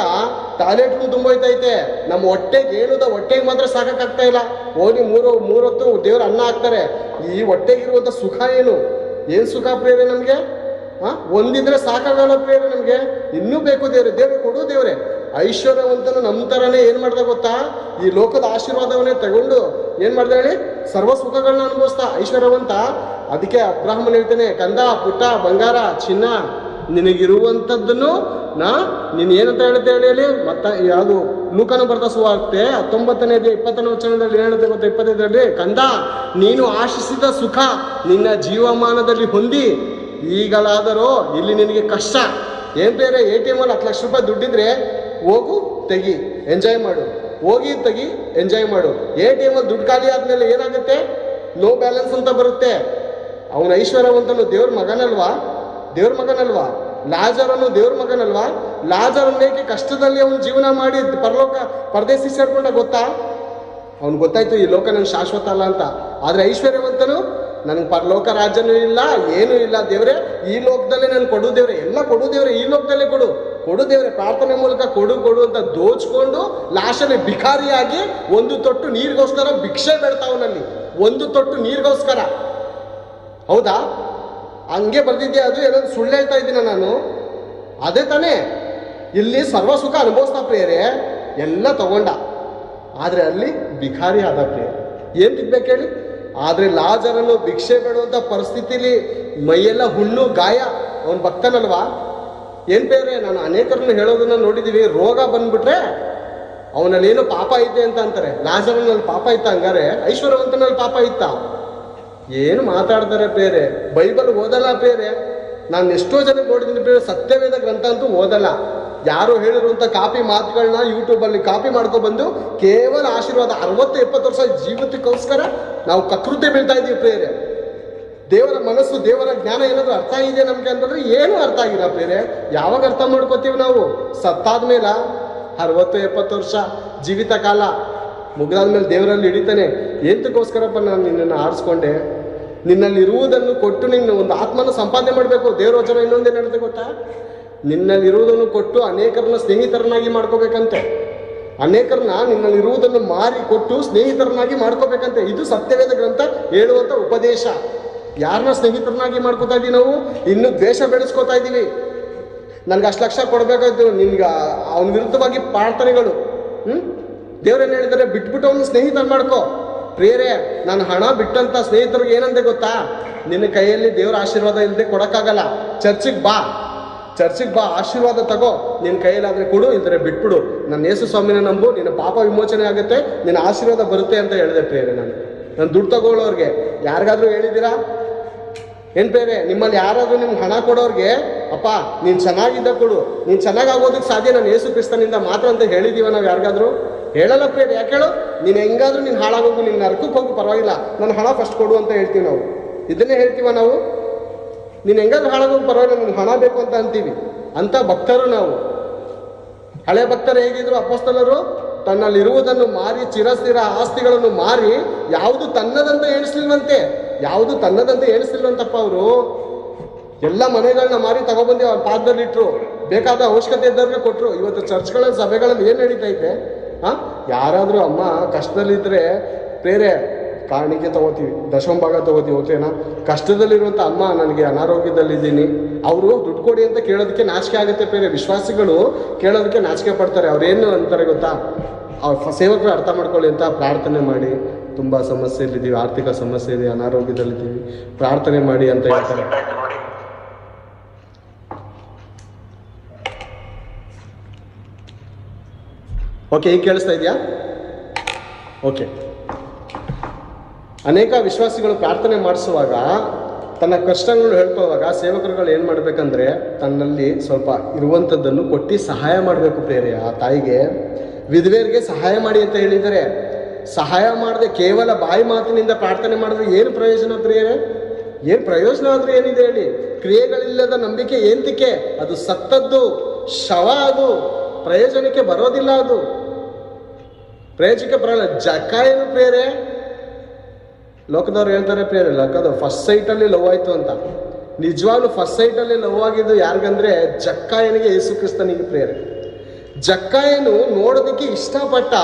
ಟಾಯ್ಲೆಟ್ ರೂಮ್ ತುಂಬೋಯ್ತೈತೆ ನಮ್ಮ ಹೊಟ್ಟೆ ಏನುದ ಹೊಟ್ಟೆಗೆ ಮಾತ್ರ ಸಾಕಾಗ್ತಾ ಇಲ್ಲ. ಹೋಗಿ ಮೂರು, ಮೂರೊತ್ತು ದೇವ್ರ ಅನ್ನ ಹಾಕ್ತಾರೆ. ಈ ಹೊಟ್ಟೆಗಿರುವಂತ ಸುಖ ಏನು? ಏನ್ ಸುಖ ಪ್ರೇರೆ ನಮಗೆ? ಆ? ಒಂದಿದ್ರೆ ಸಾಕಾಗಲ್ಲ ಪ್ರೇರೆ ನಮಗೆ? ಇನ್ನೂ ಬೇಕು ದೇವ್ರೆ ದೇವ್ರೆ ಕೊಡು ದೇವ್ರೆ. ಐಶ್ವರ್ಯವಂತನು ನಮ್ಮ ಥರನೇ ಏನು ಮಾಡ್ದೆ ಗೊತ್ತಾ? ಈ ಲೋಕದ ಆಶೀರ್ವಾದವನ್ನೇ ತಗೊಂಡು ಏನು ಮಾಡ್ದೆ ಹೇಳಿ? ಸರ್ವ ಸುಖಗಳನ್ನ ಅನುಭವಿಸ್ತಾ ಐಶ್ವರ್ಯವಂತ. ಅದಕ್ಕೆ ಅಬ್ರಾಹ್ಮನ್ ಹೇಳ್ತೇನೆ, ಕಂದ, ಪುಟ್ಟ, ಬಂಗಾರ, ಚಿನ್ನ ನಿನಗಿರುವಂಥದ್ದನ್ನು ನಾ ನೀನು ಏನಂತ ಹೇಳುತ್ತೆ ಹೇಳಿ, ಮತ್ತ ಯಾವುದು ಲೂಕನು ಬರ್ತಾ ಸುವಾರ್ತೆ ಹತ್ತೊಂಬತ್ತನೇ ಇಪ್ಪತ್ತನೇ ವಚನದಲ್ಲಿ ಹೇಳುತ್ತೆ ಗೊತ್ತಾ? ಇಪ್ಪತ್ತೈದರಲ್ಲಿ, ಕಂದ, ನೀನು ಆಶಿಸಿದ ಸುಖ ನಿನ್ನ ಜೀವಮಾನದಲ್ಲಿ ಹೊಂದಿ, ಈಗಲಾದರೂ ಇಲ್ಲಿ ನಿನಗೆ ಕಷ್ಟ. ಏನ್ ಬೇರೆ, ಎ ಟಿ ಎಮಲ್ಲಿ ಹತ್ತು ಲಕ್ಷ ರೂಪಾಯಿ ದುಡ್ಡಿದ್ರೆ ಹೋಗು, ತೆಗಿ, ಎಂಜಾಯ್ ಮಾಡು. ಹೋಗಿ, ತೆಗಿ, ಎಂಜಾಯ್ ಮಾಡು. ಎ ಟಿ ಎಮಲ್ಲಿ ದುಡ್ಡು ಖಾಲಿ ಆದಮೇಲೆ ಏನಾಗುತ್ತೆ? ನೋ ಬ್ಯಾಲೆನ್ಸ್ ಅಂತ ಬರುತ್ತೆ. ಅವನ ಐಶ್ವರ್ಯವಂತನು ದೇವ್ರ ಮಗನಲ್ವಾ? ದೇವ್ರ ಮಗನಲ್ವಾ? ಲಾಜರನು ದೇವ್ರ ಮಗನಲ್ವಾ? ಲಾಜರನ್ನೇಕೆ ಕಷ್ಟದಲ್ಲಿ ಅವನು ಜೀವನ ಮಾಡಿ ಪರಲೋಕ ಪರದೇಶಿ ಸೇರ್ಕೊಂಡ ಗೊತ್ತಾ? ಅವ್ನು ಗೊತ್ತಾಯ್ತು ಈ ಲೋಕ ನನ್ನ ಶಾಶ್ವತ ಅಲ್ಲ ಅಂತ. ಆದ್ರೆ ಐಶ್ವರ್ಯವಂತನು ನನಗೆ ಪರಲೋಕ ರಾಜ್ಯನೂ ಇಲ್ಲ, ಏನೂ ಇಲ್ಲ ದೇವ್ರೆ. ಈ ಲೋಕದಲ್ಲೇ ನಾನು ಕೊಡು ದೇವ್ರೆ. ಎಲ್ಲ ಕೊಡು ದೇವ್ರೆ, ಈ ಲೋಕದಲ್ಲೇ ಕೊಡು. ಕೊಡು ದೇವ್ರೆ, ಪ್ರಾರ್ಥನೆ ಮೂಲಕ ಕೊಡು ಕೊಡು ಅಂತ ದೋಚ್ಕೊಂಡು ಲಾಶನೇ ಭಿಕಾರಿಯಾಗಿ ಒಂದು ತೊಟ್ಟು ನೀರಿಗೋಸ್ಕರ ಭಿಕ್ಷೆ ಬೇಡ್ತಾವನಲ್ಲಿ ಒಂದು ತೊಟ್ಟು ನೀರಿಗೋಸ್ಕರ. ಹೌದಾ? ಹಂಗೆ ಬರ್ದಿದ್ದೆ, ಅದು ಏನಾದ್ರು ಸುಳ್ಳು ಹೇಳ್ತಾ ಇದ್ದೀನ ನಾನು? ಅದೇ ತಾನೇ. ಇಲ್ಲಿ ಸರ್ವ ಸುಖ ಅನುಭವಿಸ್ತಾ ಪ್ರಿಯರೇ, ಎಲ್ಲ ತಗೊಂಡ. ಆದರೆ ಅಲ್ಲಿ ಭಿಕಾರಿ ಆದ ಪ್ರಿಯ ಏನು ತಿನ್ಬೇಕು ಹೇಳಿ ಆದರೆ ಲಾಜರನ್ನು ಭಿಕ್ಷೆ ಬೇಡುವಂಥ ಪರಿಸ್ಥಿತಿಲಿ ಮೈಯೆಲ್ಲ ಹುಣ್ಣು ಗಾಯ, ಅವನು ಭಕ್ತನಲ್ವಾ? ಏನು ಬೇರೆ ನಾನು ಅನೇಕರನ್ನು ಹೇಳೋದನ್ನ ನೋಡಿದ್ದೀವಿ ರೋಗ ಬಂದ್ಬಿಟ್ರೆ ಅವನಲ್ಲಿ ಏನು ಪಾಪ ಐತೆ ಅಂತ ಅಂತಾರೆ. ಲಾಜರನಲ್ಲಿ ಪಾಪ ಇತ್ತ ಹಂಗಾರೆ? ಐಶ್ವರ್ಯವಂತನಲ್ಲಿ ಪಾಪ ಇತ್ತ? ಏನು ಮಾತಾಡ್ತಾರೆ ಬೇರೆ? ಬೈಬಲ್ ಓದಲ್ಲ ಬೇರೆ. ನಾನು ಎಷ್ಟೋ ಜನ ನೋಡಿದ್ದೀನಿ ಬೇರೆ, ಸತ್ಯವೇದ ಗ್ರಂಥ ಅಂತೂ ಓದಲ್ಲ. ಯಾರು ಹೇಳಿರುವಂಥ ಕಾಪಿ ಮಾತುಗಳನ್ನ ಯೂಟ್ಯೂಬಲ್ಲಿ ಕಾಪಿ ಮಾಡ್ಕೊಬಂದು ಕೇವಲ ಆಶೀರ್ವಾದ ಅರವತ್ತು ಎಪ್ಪತ್ತು ವರ್ಷ ಜೀವಿತಕ್ಕೋಸ್ಕರ ನಾವು ಪ್ರಕೃತಿ ಬೀಳ್ತಾ ಇದ್ದೀವಿ ಪ್ರೇರೆ ದೇವರ ಮನಸ್ಸು, ದೇವರ ಜ್ಞಾನ ಏನಾದರೂ ಅರ್ಥ ಇದೆ ನಮಗೆ ಅಂತಂದ್ರೆ ಏನು ಅರ್ಥ ಆಗಿಲ್ಲ ಬೇರೆ. ಯಾವಾಗ ಅರ್ಥ ಮಾಡ್ಕೋತೀವಿ ನಾವು? ಸತ್ತಾದ್ಮೇಲ ಅರವತ್ತು ಎಪ್ಪತ್ತು ವರ್ಷ ಜೀವಿತ ಕಾಲ. ಮುಗಿದಾದ್ಮೇಲೆ ದೇವರಲ್ಲಿ ಹಿಡಿತಾನೆ. ಎಂತಕ್ಕೋಸ್ಕರಪ್ಪ ನಾನು ನಿನ್ನನ್ನು ಆರಿಸ್ಕೊಂಡೆ? ನಿನ್ನಲ್ಲಿ ಇರುವುದನ್ನು ಕೊಟ್ಟು ನಿನ್ನ ಒಂದು ಆತ್ಮನ ಸಂಪಾದನೆ ಮಾಡಬೇಕು. ದೇವ್ರ ವಚನ ಇನ್ನೊಂದೇನು ಹೇಳುತ್ತೆ ಗೊತ್ತಾ? ನಿನ್ನಲ್ಲಿ ಇರುವುದನ್ನು ಕೊಟ್ಟು ಅನೇಕರನ್ನ ಸ್ನೇಹಿತರನ್ನಾಗಿ ಮಾಡ್ಕೋಬೇಕಂತೆ. ಅನೇಕರನ್ನ ನಿನ್ನಲ್ಲಿರುವುದನ್ನು ಮಾರಿ ಕೊಟ್ಟು ಸ್ನೇಹಿತರನ್ನಾಗಿ ಮಾಡ್ಕೋಬೇಕಂತೆ. ಇದು ಸತ್ಯವೇದ ಗ್ರಂಥ ಹೇಳುವಂಥ ಉಪದೇಶ. ಯಾರನ್ನ ಸ್ನೇಹಿತರನ್ನಾಗಿ ಮಾಡ್ಕೋತಾ ಇದ್ದೀವಿ ನಾವು? ಇನ್ನು ದ್ವೇಷ ಬೆಳೆಸ್ಕೋತಾ ಇದ್ದೀವಿ ನನ್ಗೆ ಅಷ್ಟು ಲಕ್ಷ ಕೊಡಬೇಕಾಯ್ತು. ನಿನ್ಗೆ ಅವನ ವಿರುದ್ಧವಾಗಿ ಪ್ರಾರ್ಥನೆಗಳು. ಹ್ಮ್? ದೇವ್ರೇನು ಹೇಳಿದರೆ? ಬಿಟ್ಬಿಟ್ಟು ಅವನು ಸ್ನೇಹಿತರು ಮಾಡ್ಕೋ. ಪ್ರೇರೆ ನಾನು ಹಣ ಬಿಟ್ಟಂತ ಸ್ನೇಹಿತರಿಗೆ ಏನಂದೆ ಗೊತ್ತಾ? ನಿನ್ನ ಕೈಯಲ್ಲಿ ದೇವರ ಆಶೀರ್ವಾದ ಇಲ್ಲದೆ ಕೊಡೋಕ್ಕಾಗಲ್ಲ. ಚರ್ಚಿಗೆ ಬಾ. ಚರ್ಚಿಗೆ ಬಾ, ಆಶೀರ್ವಾದ ತಗೋ. ನಿನ್ನ ಕೈಯಲ್ಲಾದರೆ ಕೊಡು ಇಲ್ದರೆ ಬಿಟ್ಬಿಡು. ನನ್ನ ಯೇಸು ಸ್ವಾಮಿನ ನಂಬು, ನಿನ್ನ ಪಾಪ ವಿಮೋಚನೆ ಆಗುತ್ತೆ, ನಿನ್ನ ಆಶೀರ್ವಾದ ಬರುತ್ತೆ ಅಂತ ಹೇಳಿದೆ ಪ್ರೇರೆ ನಾನು. ನಾನು ದುಡ್ಡು ತಗೊಳ್ಳೋರಿಗೆ. ಯಾರಿಗಾದ್ರೂ ಹೇಳಿದ್ದೀರಾ? ಏನ್ ಬೇರೆ, ನಿಮ್ಮಲ್ಲಿ ಯಾರಾದರೂ ನಿಮ್ಗೆ ಹಣ ಕೊಡೋರಿಗೆ, ಅಪ್ಪ, ನೀನು ಚೆನ್ನಾಗಿದ್ದ ಕೊಡು, ನೀನು ಚೆನ್ನಾಗಿ ಆಗೋದಕ್ಕೆ ಸಾಧ್ಯ ನಾನು ಯೇಸು ಕ್ರಿಸ್ತನಿಂದ ಮಾತ್ರ ಅಂತ ಹೇಳಿದ್ದೀವ ನಾವು ಯಾರಿಗಾದ್ರೂ? ಹೇಳಲ್ಲ ಪ್ರೇರ್ ಯಾಕೆ ಹೇಳು? ನೀನು ಹೆಂಗಾದ್ರೂ ನೀನು ಹಾಳಾಗೋಗು, ನೀನು ನರಕಕ್ಕೆ ಹೋಗು, ಪರವಾಗಿಲ್ಲ, ನನ್ನ ಹಣ ಫಸ್ಟ್ ಕೊಡು ಅಂತ ಹೇಳ್ತೀವಿ ನಾವು. ಇದನ್ನೇ ಹೇಳ್ತೀವ ನಾವು? ನೀನು ಹೆಂಗಾದ್ರೂ ಹಾಳಾಗೋಗು, ಪರವಾಗಿಲ್ಲ, ನಿನ್ಗೆ ಹಣ ಬೇಕು ಅಂತ ಅಂತೀವಿ. ಅಂತ ಭಕ್ತರು ನಾವು. ಹಳೆ ಭಕ್ತರು ಹೇಗಿದ್ರು, ಅಪೋಸ್ತಲರು? ತನ್ನಲ್ಲಿರುವುದನ್ನು ಮಾರಿ, ಚಿರಸ್ಥಿರ ಆಸ್ತಿಗಳನ್ನು ಮಾರಿ, ಯಾವುದು ತನ್ನದಂತ ಎಣಿಸ್ಲಿಲ್ವಂತೆ. ಯಾವುದು ತನ್ನದಂತ ಅಂತಪ್ಪ ಅವರು. ಎಲ್ಲ ಮನೆಗಳನ್ನ ಮಾರಿ ತಗೊಬಂದು ಅವ್ರ ಪಾದದಲ್ಲಿ ಇಟ್ರು. ಬೇಕಾದ ಅವಶ್ಯಕತೆ ಇದ್ದವ್ರಿಗೆ ಕೊಟ್ಟರು ಇವತ್ತು ಚರ್ಚ್ಗಳಲ್ಲಿ, ಸಭೆಗಳಲ್ಲಿ ಏನು ನಡೀತೈತೆ ಹಾ ಯಾರಾದರೂ ಅಮ್ಮ ಕಷ್ಟದಲ್ಲಿದ್ದರೆ ಬೇರೆ ಕಾಣಿಕೆ ತಗೋತೀವಿ. ದಶಮಭಾಗ ತಗೋತೀವಿ. ಓಕೆನಾ? ಕಷ್ಟದಲ್ಲಿರುವಂಥ ಅಮ್ಮ, ನನಗೆ ಅನಾರೋಗ್ಯದಲ್ಲಿದ್ದೀನಿ. ಅವರು ದುಡ್ಡು ಕೊಡಿ ಅಂತ ಕೇಳೋದಕ್ಕೆ ನಾಚಿಕೆ ಆಗುತ್ತೆ ಬೇರೆ. ವಿಶ್ವಾಸಿಗಳು ಕೇಳೋದಕ್ಕೆ ನಾಚಿಕೆ ಪಡ್ತಾರೆ. ಅವ್ರೇನು ಅಂತಾರೆ ಗೊತ್ತಾ? ಅವ್ರ ಸೇವಕರು ಅರ್ಥ ಮಾಡ್ಕೊಳ್ಳಿ ಅಂತ ಪ್ರಾರ್ಥನೆ ಮಾಡಿ. ತುಂಬ ಸಮಸ್ಯೆಯಲ್ಲಿದ್ದೀವಿ ಆರ್ಥಿಕ ಸಮಸ್ಯೆ ಇದೆ ಅನಾರೋಗ್ಯದಲ್ಲಿದ್ದೀವಿ ಪ್ರಾರ್ಥನೆ ಮಾಡಿ ಅಂತ ಹೇಳ್ತಾರೆ. ಓಕೆ ಈಗ ಕೇಳಿಸ್ತಾ ಇದೆಯಾ? ಓಕೆ ಅನೇಕ ವಿಶ್ವಾಸಿಗಳು ಪ್ರಾರ್ಥನೆ ಮಾಡಿಸುವಾಗ, ತನ್ನ ಕಷ್ಟಗಳನ್ನು ಹೇಳ್ಕೊಳ್ಳುವಾಗ ಸೇವಕರುಗಳು ಏನು ಮಾಡಬೇಕಂದ್ರೆ, ತನ್ನಲ್ಲಿ ಸ್ವಲ್ಪ ಇರುವಂಥದ್ದನ್ನು ಕೊಟ್ಟು ಸಹಾಯ ಮಾಡಬೇಕು ಪ್ರೇರೆ ಆ ತಾಯಿಗೆ ವಿಧವೆಯರಿಗೆ ಸಹಾಯ ಮಾಡಿ ಅಂತ ಹೇಳಿದ್ದಾರೆ. ಸಹಾಯ ಮಾಡದೆ ಕೇವಲ ಬಾಯಿ ಮಾತಿನಿಂದ ಪ್ರಾರ್ಥನೆ ಮಾಡಿದ್ರೆ ಏನು ಪ್ರಯೋಜನ ಪ್ರಿಯರೇ? ಏನು ಪ್ರಯೋಜನ ಆದ್ರೆ ಏನಿದೆ ಹೇಳಿ? ಕ್ರಿಯೆಗಳಿಲ್ಲದ ನಂಬಿಕೆ ಏಂತಿಕೆ? ಅದು ಸತ್ತದ್ದು, ಶವ ಅದು, ಪ್ರಯೋಜನಕ್ಕೆ ಬರೋದಿಲ್ಲ ಅದು. ಪ್ರಯೋಜನಕ್ಕೆ ಬರಲ್ಲ. ಜಕ ಏನು ಪ್ರೇರೆ ಲೋಕದವ್ರು ಹೇಳ್ತಾರೆ ಪ್ರೇರೆ ಲೋಕದವ್ರು ಫಸ್ಟ್ ಸೈಟಲ್ಲಿ ಲವ್ ಆಯ್ತು ಅಂತ. ನಿಜವಾಗ್ಲೂ ಫಸ್ಟ್ ಸೈಟಲ್ಲಿ ಲವ್ ಆಗಿದ್ದು ಯಾರಿಗಂದ್ರೆ ಜಕ್ಕಾಯನಿಗೆ ಯೇಸು ಕ್ರಿಸ್ತನಿಗೆ ಪ್ರೇರೆ ಜಕ್ಕಾಯನು ನೋಡೋದಕ್ಕೆ ಇಷ್ಟಪಟ್ಟ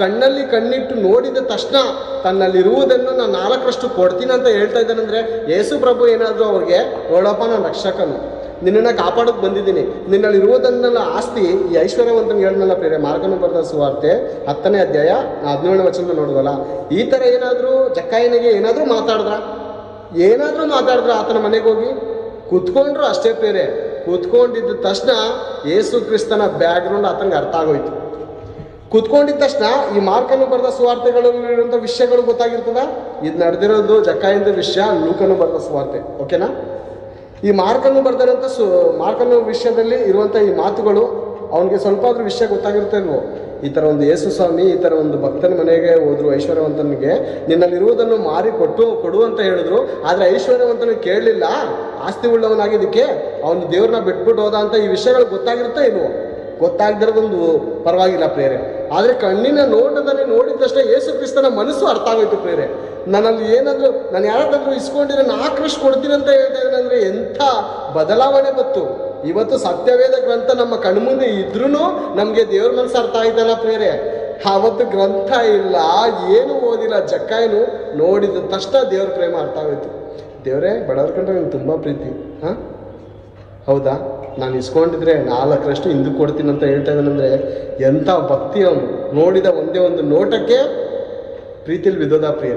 ಕಣ್ಣಲ್ಲಿ ಕಣ್ಣಿಟ್ಟು ನೋಡಿದ ತಕ್ಷಣ ತನ್ನಲ್ಲಿರುವುದನ್ನು ನಾನು ನಾಲ್ಕರಷ್ಟು ಕೊಡ್ತೀನಿ ಅಂತ ಹೇಳ್ತಾ ಇದ್ದಾನಂದ್ರೆ ಯೇಸು ಪ್ರಭು ಏನಾದರೂ ಅವ್ರಿಗೆ, ನೋಡಪ್ಪ, ನಾನು ರಕ್ಷಕನು. ನಿನ್ನನ್ನು ಕಾಪಾಡೋಕೆ ಬಂದಿದ್ದೀನಿ. ನಿನ್ನಲ್ಲಿರುವುದನ್ನೆಲ್ಲ ಆಸ್ತಿ ಈ ಐಶ್ವರ್ಯವಂತನಿಗೆ ಹೇಳಿದ್ನಲ್ಲ ಪ್ರೇರೆ ಮಾರ್ಗನ ಬರೆದ ಸುವಾರ್ತೆ ಹತ್ತನೇ ಅಧ್ಯಾಯ ಹದಿನೇಳನೇ ವಚನ ನೋಡುವಲ್ಲ, ಈ ಥರ ಏನಾದರೂ ಜಕ್ಕಾಯನಿಗೆ ಏನಾದರೂ ಮಾತಾಡಿದ್ರ? ಏನಾದರೂ ಮಾತಾಡಿದ್ರ ಆತನ ಮನೆಗೆ ಹೋಗಿ? ಕೂತ್ಕೊಂಡ್ರು ಅಷ್ಟೇ ಪ್ರೇರೆ ಕೂತ್ಕೊಂಡಿದ್ದ ತಕ್ಷಣ ಯೇಸು ಕ್ರಿಸ್ತನ ಬ್ಯಾಕ್ಗ್ರೌಂಡ್ ಆತನಿಗೆ ಅರ್ಥ ಆಗೋಯ್ತು. ಕೂತ್ಕೊಂಡಿದ್ದ ತಕ್ಷಣ ಈ ಮಾರ್ಕನ್ನು ಬರೆದ ಸುವಾರ್ತೆಗಳಲ್ಲಿರುವಂಥ ವಿಷಯಗಳು ಗೊತ್ತಾಗಿರ್ತದ? ಇದು ನಡೆದಿರೋದು ಜಕ್ಕಾಯಿಂದ ವಿಷಯ ಲೂಕನು ಬರೆದ ಸುವಾರ್ತೆ. ಓಕೆನಾ ಈ ಮಾರ್ಕನ್ನು ಬರೆದಿರೋಂಥ ಸು, ಮಾರ್ಕನ್ನು ವಿಷಯದಲ್ಲಿ ಇರುವಂಥ ಈ ಮಾತುಗಳು, ಅವನಿಗೆ ಸ್ವಲ್ಪ ಆದ್ರೂ ವಿಷಯ ಗೊತ್ತಾಗಿರುತ್ತೆ ಇಲ್ವೋ? ಈ ಥರ ಒಂದು ಯೇಸು ಸ್ವಾಮಿ, ಈ ಥರ ಒಂದು ಭಕ್ತನ ಮನೆಗೆ ಹೋದ್ರು ಐಶ್ವರ್ಯವಂತನಿಗೆ, ನಿನ್ನಲ್ಲಿರುವುದನ್ನು ಮಾರಿ ಕೊಟ್ಟು, ಕೊಡು ಅಂತ ಹೇಳಿದ್ರು. ಆದರೆ ಐಶ್ವರ್ಯವಂತನು ಕೇಳಲಿಲ್ಲ. ಆಸ್ತಿ ಉಳ್ಳವನಾಗಿದ್ದಕ್ಕೆ ಅವನು ದೇವ್ರನ್ನ ಬಿಟ್ಬಿಟ್ಟು ಹೋದ ಅಂತ ಈ ವಿಷಯಗಳು ಗೊತ್ತಾಗಿರುತ್ತೆ ಇಲ್ವೋ? ಗೊತ್ತಾಗದಿರೋದೊಂದು ಪರವಾಗಿಲ್ಲ ಪ್ರೇರೆ ಆದರೆ ಕಣ್ಣಿನ ನೋಟದಲ್ಲಿ ನೋಡಿದ ತಕ್ಷಣ ಯೇಸು ಕ್ರಿಸ್ತನ ಮನಸ್ಸು ಅರ್ಥ ಆಗೋಯ್ತು ಪ್ರೇರೆ ನನ್ನಲ್ಲಿ ಏನಾದರೂ ನಾನು ಯಾರಾದ್ರೂ ಇಸ್ಕೊಂಡಿರೋ ನಾಲ್ಕರಷ್ಟು ಕೊಡ್ತೀನಿ ಅಂತ ಹೇಳ್ತಾ ಇದ್ರೆ ಅಂದರೆ ಎಂಥ ಬದಲಾವಣೆ ಬತ್ತು ಇವತ್ತು ಸತ್ಯವೇದ ಗ್ರಂಥ ನಮ್ಮ ಕಣ್ಮುಂದೆ ಇದ್ರೂ ನಮಗೆ ದೇವ್ರ ಮನಸ್ಸು ಅರ್ಥ ಆಯ್ತಲ್ಲ ಪ್ರೇರೆ ಅವತ್ತು ಗ್ರಂಥ ಇಲ್ಲ, ಏನು ಓದಿಲ್ಲ, ಜಕ್ಕಾಯನು ನೋಡಿದ ತಕ್ಷಣ ದೇವ್ರ ಪ್ರೇಮ ಅರ್ಥ ಆಗೋಯ್ತು. ದೇವರೇ, ಬಡವ್ರ ಕಂಡ್ರೆ ನಂಗೆ ತುಂಬ ಪ್ರೀತಿ. ಹಾಂ? ಹೌದಾ? ನಾನು ಇಸ್ಕೊಂಡಿದ್ರೆ ನಾಲ್ಕರಷ್ಟು ಹಿಂದಕ್ಕೆ ಕೊಡ್ತೀನಿ ಅಂತ ಹೇಳ್ತಾ ಇದ್ದಾನಂದರೆ ಎಂಥ ಭಕ್ತಿ ಅವನು. ನೋಡಿದ ಒಂದೇ ಒಂದು ನೋಟಕ್ಕೆ ಪ್ರೀತಿಲಿ ಬಿದ್ದೋದ ಪ್ರಿಯ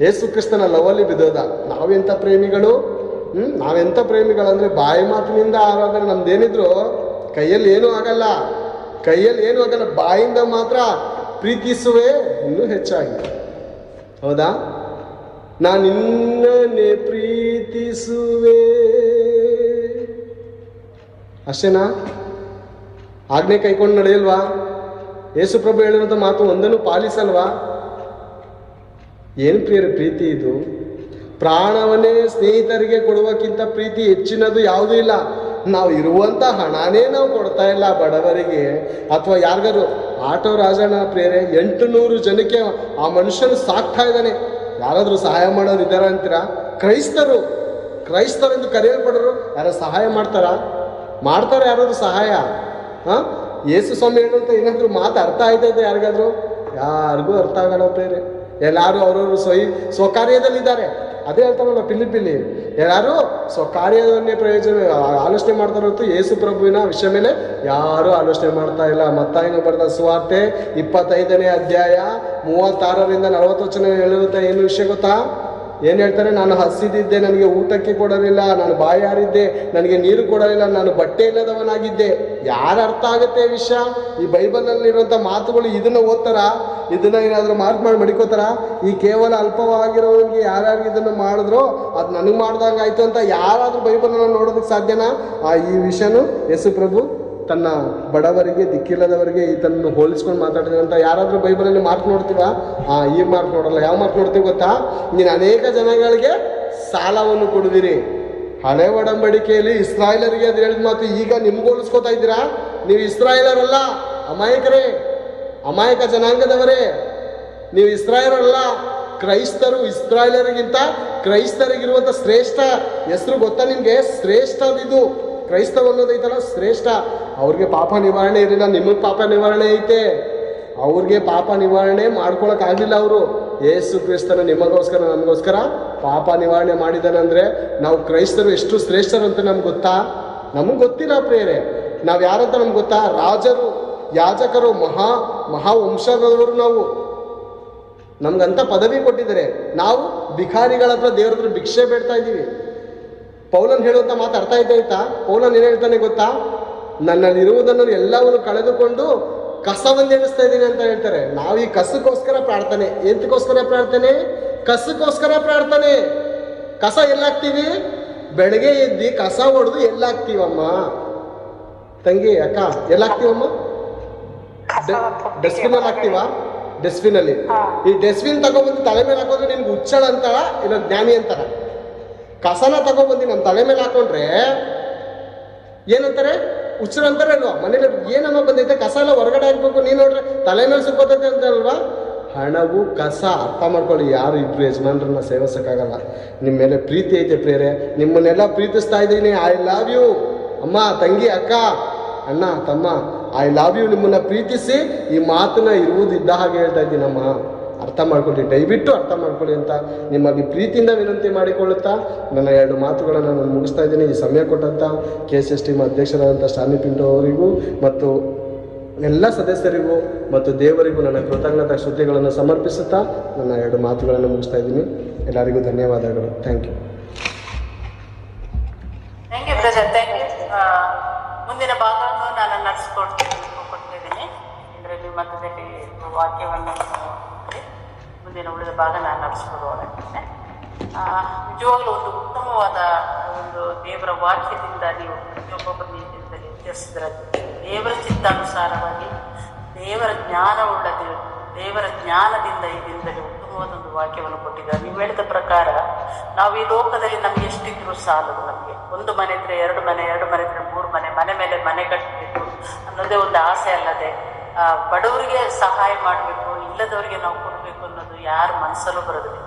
ಯೇಸು ಕ್ರಿಸ್ತನ ಲವಲ್ಲಿ ಬಿದ್ದೋದ ನಾವೆಂಥ ಪ್ರೇಮಿಗಳು? ಹ್ಞೂ ನಾವೆಂಥ ಪ್ರೇಮಿಗಳಂದರೆ ಬಾಯಿ ಮಾತಿನಿಂದ ಆರಾಧನೆ. ನಮ್ದೇನಿದ್ರು? ಕೈಯಲ್ಲಿ ಏನೂ ಆಗಲ್ಲ. ಕೈಯಲ್ಲಿ ಏನೂ ಆಗಲ್ಲ. ಬಾಯಿಂದ ಮಾತ್ರ ಪ್ರೀತಿಸುವೆ ಇನ್ನೂ ಹೆಚ್ಚಾಗಿ. ಹೌದಾ? ನಾನು ನಿನ್ನನ್ನೇ ಪ್ರೀತಿಸುವೆ. ಅಷ್ಟೇನಾ? ಆಜ್ಞೆ ಕೈಕೊಂಡು ನಡೆಯಲ್ವಾ? ಯೇಸುಪ್ರಭು ಹೇಳಿರುವಂಥ ಮಾತು ಒಂದನ್ನು ಪಾಲಿಸಲ್ವಾ? ಏನು ಪ್ರಿಯರ, ಪ್ರೀತಿ ಇದು. ಪ್ರಾಣವನ್ನೇ ಸ್ನೇಹಿತರಿಗೆ ಕೊಡುವಕ್ಕಿಂತ ಪ್ರೀತಿ ಹೆಚ್ಚಿನದು ಯಾವುದೂ ಇಲ್ಲ. ನಾವು ಇರುವಂಥ ಹಣನೇ ನಾವು ಕೊಡ್ತಾ ಇಲ್ಲ ಬಡವರಿಗೆ. ಅಥವಾ ಯಾರಿಗಾದ್ರು, ಆಟೋ ರಾಜಣ್ಣ ಪ್ರೇರೆ ಎಂಟು ನೂರು ಜನಕ್ಕೆ ಆ ಮನುಷ್ಯನು ಸಾಕ್ತಾ ಇದ್ದಾನೆ. ಯಾರಾದರೂ ಸಹಾಯ ಮಾಡೋರು ಇದ್ದಾರ ಅಂತೀರಾ? ಕ್ರೈಸ್ತರು. ಕ್ರೈಸ್ತರೆಂದು ಕರೆಯಲ್ಪಡೋರು ಯಾರು ಸಹಾಯ ಮಾಡ್ತಾರಾ? ಮಾಡ್ತಾರೆ ಯಾರಾದರೂ ಸಹಾಯ? ಹಾಂ? ಯೇಸು ಸ್ವಾಮಿ ಹೇಳುವಂಥ ಏನಾದರೂ ಮಾತು ಅರ್ಥ ಆಯ್ತೈತೆ ಯಾರಿಗಾದರೂ? ಯಾರಿಗೂ ಅರ್ಥ ಆಗಲ್ಲ ಬೇರೆ. ಎಲ್ಲರೂ ಅವರವರು ಸ್ವಯ ಸ್ವಕಾರ್ಯದಲ್ಲಿದ್ದಾರೆ. ಅದೇ ಹೇಳ್ತಾರಲ್ಲ ಪಿಲಿಪಿಲಿ ಯಾರು ಸ್ವಕಾರ್ಯವನ್ನೇ ಪ್ರಯೋಜನ, ಆಲೋಚನೆ ಮಾಡ್ತಾರ ಯೇಸು ಪ್ರಭುವಿನ ವಿಷಯ ಮೇಲೆ ಯಾರೂ ಆಲೋಚನೆ ಮಾಡ್ತಾ ಇಲ್ಲ. ಮತ್ತಾಯಿನ ಬರೆದ ಸುವಾರ್ತೆ ಇಪ್ಪತ್ತೈದನೇ ಅಧ್ಯಾಯ ಮೂವತ್ತಾರರಿಂದ ನಲವತ್ತು ವಚನ ಹೇಳಿರುತ್ತೆ ಏನು ವಿಷಯ ಗೊತ್ತಾ? ಏನು ಹೇಳ್ತಾರೆ? ನಾನು ಹಸಿದಿದ್ದೆ, ನನಗೆ ಊಟಕ್ಕೆ ಕೊಡಲಿಲ್ಲ, ನಾನು ಬಾಯಾರಿದ್ದೆ, ನನಗೆ ನೀರು ಕೊಡಲಿಲ್ಲ, ನಾನು ಬಟ್ಟೆ ಇಲ್ಲದವನಾಗಿದ್ದೆ. ಯಾರ ಅರ್ಥ ಆಗುತ್ತೆ ವಿಷಯ? ಈ ಬೈಬಲಲ್ಲಿರುವಂಥ ಮಾತುಗಳು ಇದನ್ನು ಓದ್ತಾರ? ಇದನ್ನ ಏನಾದರೂ ಮಾರ್ಕ್ ಮಾಡಿ ಮಡಿಕೋತಾರ? ಈ ಕೇವಲ ಅಲ್ಪವಾಗಿರೋರಿಗೆ ಯಾರ್ಯಾರು ಇದನ್ನು ಮಾಡಿದ್ರೋ ಅದು ನನಗೆ ಮಾಡ್ದಂಗೆ ಆಯ್ತು ಅಂತ ಯಾರಾದರೂ ಬೈಬಲನ್ನು ನೋಡೋದಕ್ಕೆ ಸಾಧ್ಯನಾ? ಆ ಈ ವಿಷಯನು ಯೇಸು ಪ್ರಭು ತನ್ನ ಬಡವರಿಗೆ, ದಿಕ್ಕಿಲ್ಲದವರಿಗೆ ಈತನನ್ನು ಹೋಲಿಸ್ಕೊಂಡು ಮಾತಾಡಿದ್ರೆ ಅಂತ ಯಾರಾದರೂ ಬೈಬಲಲ್ಲಿ ಮಾರ್ಕ್ ನೋಡ್ತೀವ? ಆ, ಈ ಮಾರ್ಕ್ ನೋಡಲ್ಲ. ಯಾವ ಮಾರ್ಕ್ ನೋಡ್ತೀವಿ ಗೊತ್ತಾ? ನೀನು ಅನೇಕ ಜನಗಳಿಗೆ ಸಾಲವನ್ನು ಕೊಡುವಿರಿ. ಹಳೆ ಒಡಂಬಡಿಕೆಯಲ್ಲಿ ಇಸ್ರಾಯೇಲರಿಗೆ ಅದು ಹೇಳಿದ ಮಾತು ಈಗ ನಿಮ್ಗೆ ಹೋಲಿಸ್ಕೋತಾ ಇದ್ದೀರಾ? ನೀವು ಇಸ್ರಾಯೇಲರಲ್ಲ, ಅಮಾಯಕರೇ, ಅಮಾಯಕ ಜನಾಂಗದವರೇ. ನೀವು ಇಸ್ರಾಯೇಲರಲ್ಲ, ಕ್ರೈಸ್ತರು ಇಸ್ರಾಯೇಲರಿಗಿಂತ ಕ್ರೈಸ್ತರಿಗಿರುವಂಥ ಶ್ರೇಷ್ಠ. ಹೆಸರು ಗೊತ್ತಾ ನಿಮಗೆ? ಶ್ರೇಷ್ಠ ಇದು ಕ್ರೈಸ್ತವ ಅನ್ನೋದೈತಲ್ಲ ಶ್ರೇಷ್ಠ. ಅವ್ರಿಗೆ ಪಾಪ ನಿವಾರಣೆ ಇರಲಿಲ್ಲ ನಿಮಗೆ ಪಾಪ ನಿವಾರಣೆ ಐತೆ. ಅವ್ರಿಗೆ ಪಾಪ ನಿವಾರಣೆ ಮಾಡ್ಕೊಳಕ್ ಆಗಲಿಲ್ಲ ಅವರು. ಯೇಸು ಕ್ರಿಸ್ತನ ನಿಮಗೋಸ್ಕರ, ನಮಗೋಸ್ಕರ ಪಾಪ ನಿವಾರಣೆ ಮಾಡಿದಾನಂದ್ರೆ ನಾವು ಕ್ರೈಸ್ತರು ಎಷ್ಟು ಶ್ರೇಷ್ಠರು ಅಂತ ನಮ್ಗೆ ಗೊತ್ತಾ? ನಮಗೆ ಗೊತ್ತಿಲ್ಲ ಪ್ರೇರೆ ನಾವು ಯಾರಂತ ನಮ್ಗೆ ಗೊತ್ತಾ? ರಾಜರು, ಯಾಜಕರು, ಮಹಾ, ಮಹಾವಂಶದವರು ನಾವು. ನಮ್ಗಂತ ಪದವಿ ಕೊಟ್ಟಿದ್ದಾರೆ. ನಾವು ಭಿಖಾರಿಗಳ ಹತ್ರ ದೇವ್ರ ಹತ್ರ ಭಿಕ್ಷೆ ಬೇಡ್ತಾ ಇದ್ದೀವಿ. ಪೌಲನ್ ಹೇಳುವಂತ ಮಾತು ಅರ್ಥ ಆಯ್ತಾ ಆಯ್ತಾ? ಪೌಲನ್ ಏನ್ ಹೇಳ್ತಾನೆ ಗೊತ್ತಾ? ನನ್ನಲ್ಲಿರುವುದನ್ನು ಎಲ್ಲವನ್ನು ಕಳೆದುಕೊಂಡು ಕಸವನ್ನು ಎಣಿಸ್ತಾ ಇದ್ದೀನಿ ಅಂತ ಹೇಳ್ತಾರೆ. ನಾವು ಈ ಕಸಕ್ಕೋಸ್ಕರ ಪ್ರಾರ್ಥನೆ. ಎಂತಕ್ಕೋಸ್ಕರ ಪ್ರಾರ್ಥನೆ? ಕಸಕ್ಕೋಸ್ಕರ ಪ್ರಾರ್ಥನೆ. ಕಸ ಎಲ್ಲಾಗ್ತೀವಿ? ಬೆಳಗ್ಗೆ ಎದ್ದು ಕಸ ಹೊಡೆದು ಎಲ್ಲಾಗ್ತೀವಮ್ಮ? ತಂಗಿ ಅಕ್ಕ ಎಲ್ಲಾಗ್ತೀವಮ್ಮ? ಡಸ್ಟ್ಬಿನ್ ಅಲ್ಲಿ ಹಾಕ್ತೀವಾ? ಡಸ್ಟ್ಬಿನ್ ಅಲ್ಲಿ ಈ ಡಸ್ಟ್ಬಿನ್ ತಗೊಬಂದು ತಲೆ ಮೇಲೆ ಹಾಕೋದ್ರೆ ನಿಮ್ಗೆ ಹುಚ್ಚಳ ಅಂತಾರ ಇಲ್ಲ ಜ್ಞಾನಿ ಅಂತಾರ? ಕಸನ ತಗೊಬಂದು ನಮ್ಮ ತಲೆ ಮೇಲೆ ಹಾಕೊಂಡ್ರೆ ಏನಂತಾರೆ? ಹುಚ್ಚರು ಅಂತಾರೆ ಅಲ್ವಾ? ಮನೇಲಿ ಏನಮ್ಮ ಬಂದೈತೆ? ಕಸ ಎಲ್ಲ ಹೊರಗಡೆ ಹಾಕ್ಬೇಕು. ನೀನು ನೋಡ್ರೆ ತಲೆ ಮೇಲೆ ಸುಕ್ಕೋತೈತೆ ಅಂತ ಅಲ್ವಾ? ಹಣವು, ಕಸ ಅರ್ಥ ಮಾಡ್ಕೊಳ್ಳಿ. ಯಾರು ಇಬ್ರು ಯಜಮಾನ್ರನ್ನ ಸೇವಿಸೋಕ್ಕಾಗಲ್ಲ. ನಿಮ್ಮ ಮೇಲೆ ಪ್ರೀತಿ ಐತೆ ಪ್ರೇರೆ. ನಿಮ್ಮನ್ನೆಲ್ಲ ಪ್ರೀತಿಸ್ತಾ ಇದ್ದೀನಿ. ಐ ಲವ್ ಯು ಅಮ್ಮ, ತಂಗಿ, ಅಕ್ಕ, ಅಣ್ಣ, ತಮ್ಮ ಐ ಲವ್ ಯು ನಿಮ್ಮನ್ನ ಪ್ರೀತಿಸಿ ಈ ಮಾತನ್ನ ಇರುವುದಿದ್ದ ಹಾಗೆ ಹೇಳ್ತಾ ಇದ್ದೀನಮ್ಮ. ಅರ್ಥ ಮಾಡ್ಕೊಳ್ಳಿ, ದಯವಿಟ್ಟು ಅರ್ಥ ಮಾಡ್ಕೊಳ್ಳಿ ಅಂತ ನಿಮ್ಮಲ್ಲಿ ಪ್ರೀತಿಯಿಂದ ವಿನಂತಿ ಮಾಡಿಕೊಳ್ಳುತ್ತಾ ನನ್ನ ಎರಡು ಮಾತುಗಳನ್ನು ನಾನು ಮುಗಿಸ್ತಾ ಇದ್ದೀನಿ. ಈ ಸಮಯ ಕೊಟ್ಟಂತ ಕೆ ಎಸ್ ಎಸ್ ಟಿಮ್ ಅಧ್ಯಕ್ಷರಾದಂಥ ಸ್ವಾಮಿ ಪಿಂಟೋ ಅವರಿಗೂ ಮತ್ತು ಎಲ್ಲ ಸದಸ್ಯರಿಗೂ ಮತ್ತು ದೇವರಿಗೂ ನನ್ನ ಕೃತಜ್ಞತಾ ಶ್ರುತಿಗಳನ್ನು ಸಮರ್ಪಿಸುತ್ತಾ ನನ್ನ ಎರಡು ಮಾತುಗಳನ್ನು ಮುಗಿಸ್ತಾ ಇದ್ದೀನಿ. ಎಲ್ಲರಿಗೂ ಧನ್ಯವಾದಗಳು. Thank you. ಮುಂದಿನ ಭಾಗವನ್ನು ನಾನು ನಡೆಸ್ಕೊಡ್ತೀನಿ ಇದರಲ್ಲಿ ಮಧ್ಯದಲ್ಲಿ ವಾಕ್ಯವನ್ನು ಮುಂದಿನ ಉಳಿದ ಭಾಗ ನಾನು ನಡೆಸ್ಕೊಡುವಾಗಿದ್ದೇನೆ ನಿಜವಾಗ್ಲೂ ಒಂದು ಉತ್ತಮವಾದ ಒಂದು ದೇವರ ವಾಕ್ಯದಿಂದ ನೀವು ಪ್ರತಿಯೊಬ್ಬೊಬ್ಬರ ನಿರ್ಧರಿಸಿದ್ರೆ ದೇವರ ಚಿತ್ತಾನುಸಾರವಾಗಿ ದೇವರ ಜ್ಞಾನವುಳ್ಳ ದೇವರು ದೇವರ ಜ್ಞಾನದಿಂದ ಈ ದಿನದಲ್ಲಿ ಉತ್ತಮವಾದ ಒಂದು ವಾಕ್ಯವನ್ನು ಕೊಟ್ಟಿದ್ದಾರೆ. ನೀವು ಹೇಳಿದ ಪ್ರಕಾರ ನಾವು ಈ ಲೋಕದಲ್ಲಿ ನಮ್ಗೆ ಎಷ್ಟಿದ್ರು ಸಾಲದು ನಮಗೆ. ಒಂದು ಮನೆ ಇದ್ರೆ ಎರಡು ಮನೆ ಎರಡು ಮನೆ ಇದ್ರೆ ಮೂರು ಮನೆ ಮನೆ ಮೇಲೆ ಮನೆ ಕಟ್ಟಬೇಕು ಅನ್ನೋದೇ ಒಂದು ಆಸೆ ಅಲ್ಲದೆ ಆ, ಬಡವರಿಗೆ ಸಹಾಯ ಮಾಡಬೇಕು ಇಲ್ಲದವರಿಗೆ ನಾವು ಕೊಡಬೇಕು ಅನ್ನೋದು ಯಾರ ಮನಸ್ಸಲ್ಲೂ ಬರೋದಿಲ್ಲ.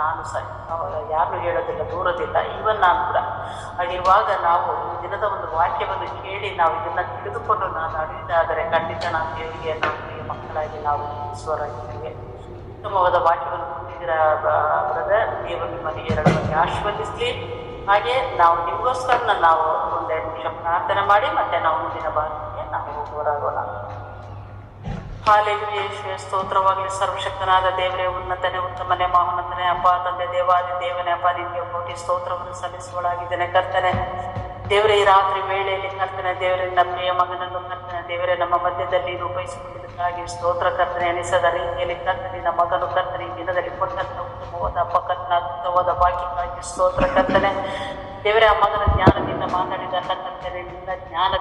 ನಾನು ಸಹ ಯಾರು ಹೇಳೋದಿಲ್ಲ, ದೂರೋದಿಲ್ಲ. ಈವನ್ ನಾನು ಕೂಡ. ಹಾಗಿರುವಾಗ ನಾವು ಈ ದಿನದ ಒಂದು ವಾಕ್ಯವನ್ನು ಕೇಳಿ ನಾವು ಇದನ್ನ ತಿಳಿದುಕೊಂಡು ನಾನು ಅಡಿದಾದರೆ ಖಂಡಿತ ನಾನು ದೇವಿಗೆ ಪ್ರಿಯ ಮಕ್ಕಳಾಗಿ ನಾವು ಸ್ವರಾಗಿದ್ದೇವೆ ಉತ್ತಮವಾದ ವಾಕ್ಯವನ್ನು ಕೊಟ್ಟಿದ್ದೀರ ಬ್ರದರ್ ದೇವರು ನಿಮ್ಮಲ್ಲಿ ಎರಡು ಮಂದಿ ಆಶೀರ್ವದಿಸಲಿ. ಹಾಗೆ ನಾವು ನಿಮಗೋಸ್ಕರ ನಾವು ಒಂದೆರಡು ನಿಮಿಷ ಪ್ರಾರ್ಥನೆ ಮಾಡಿ ಮತ್ತೆ ನಾವು ಮುಂದಿನ ಭಾಗಕ್ಕೆ ನಾವು ಹೋರಾಡೋಣ ಹಾಲೆಲುಯ ಯೇಸುವೆ ಸ್ತೋತ್ರವಾಗಲಿ ಸರ್ವಶಕ್ತನಾದ ದೇವರೇ, ಉನ್ನತನೇ, ಉತ್ತಮನೇ ಮಹೋನ್ನತನೇ ಅಪ್ಪ, ತಂದೆ, ದೇವಾದಿ, ದೇವನೇ, ಅಪ್ಪ ನಿಮಗೆ ಕೋಟಿ ಸ್ತೋತ್ರವನ್ನು ಸಲ್ಲಿಸುವಳಾಗಿದ್ದೇನೆ ಕರ್ತನೆ. ದೇವರೇ, ಈ ರಾತ್ರಿ ವೇಳೆಯಲ್ಲಿ ಕರ್ತನೆ, ದೇವರೇ ನಮ್ಮ ಪ್ರಿಯ ಮಗನನ್ನು ಕರ್ತನೆ, ದೇವರೇ, ನಮ್ಮ ಮಧ್ಯದಲ್ಲಿ ರೂಪಿಸಿಕೊಂಡಿದ್ದಕ್ಕಾಗಿ ಸ್ತೋತ್ರ ಕರ್ತನೆ, ಅನಿಸದ ರೀತಿಯಲ್ಲಿ ಕರ್ತನೆ ನಮ್ಮ ಮಗನು ಕರ್ತನೆ, ಈ ದಿನದಲ್ಲಿ ಕೊಟ್ಟಂತ ಉತ್ತಮವಾದ ಅಪ್ಪ ಕರ್ತನ ಅದ್ಭುತವಾದ ಬಾಕಿಗಾಗಿ ಸ್ತೋತ್ರ ಕರ್ತನೆ. ದೇವರೇ, ಆ ಮಗನ ಜ್ಞಾನದಿಂದ ಮಾತಾಡಿದ ಕರ್ತನೆ, ನಿನ್ನ ಜ್ಞಾನ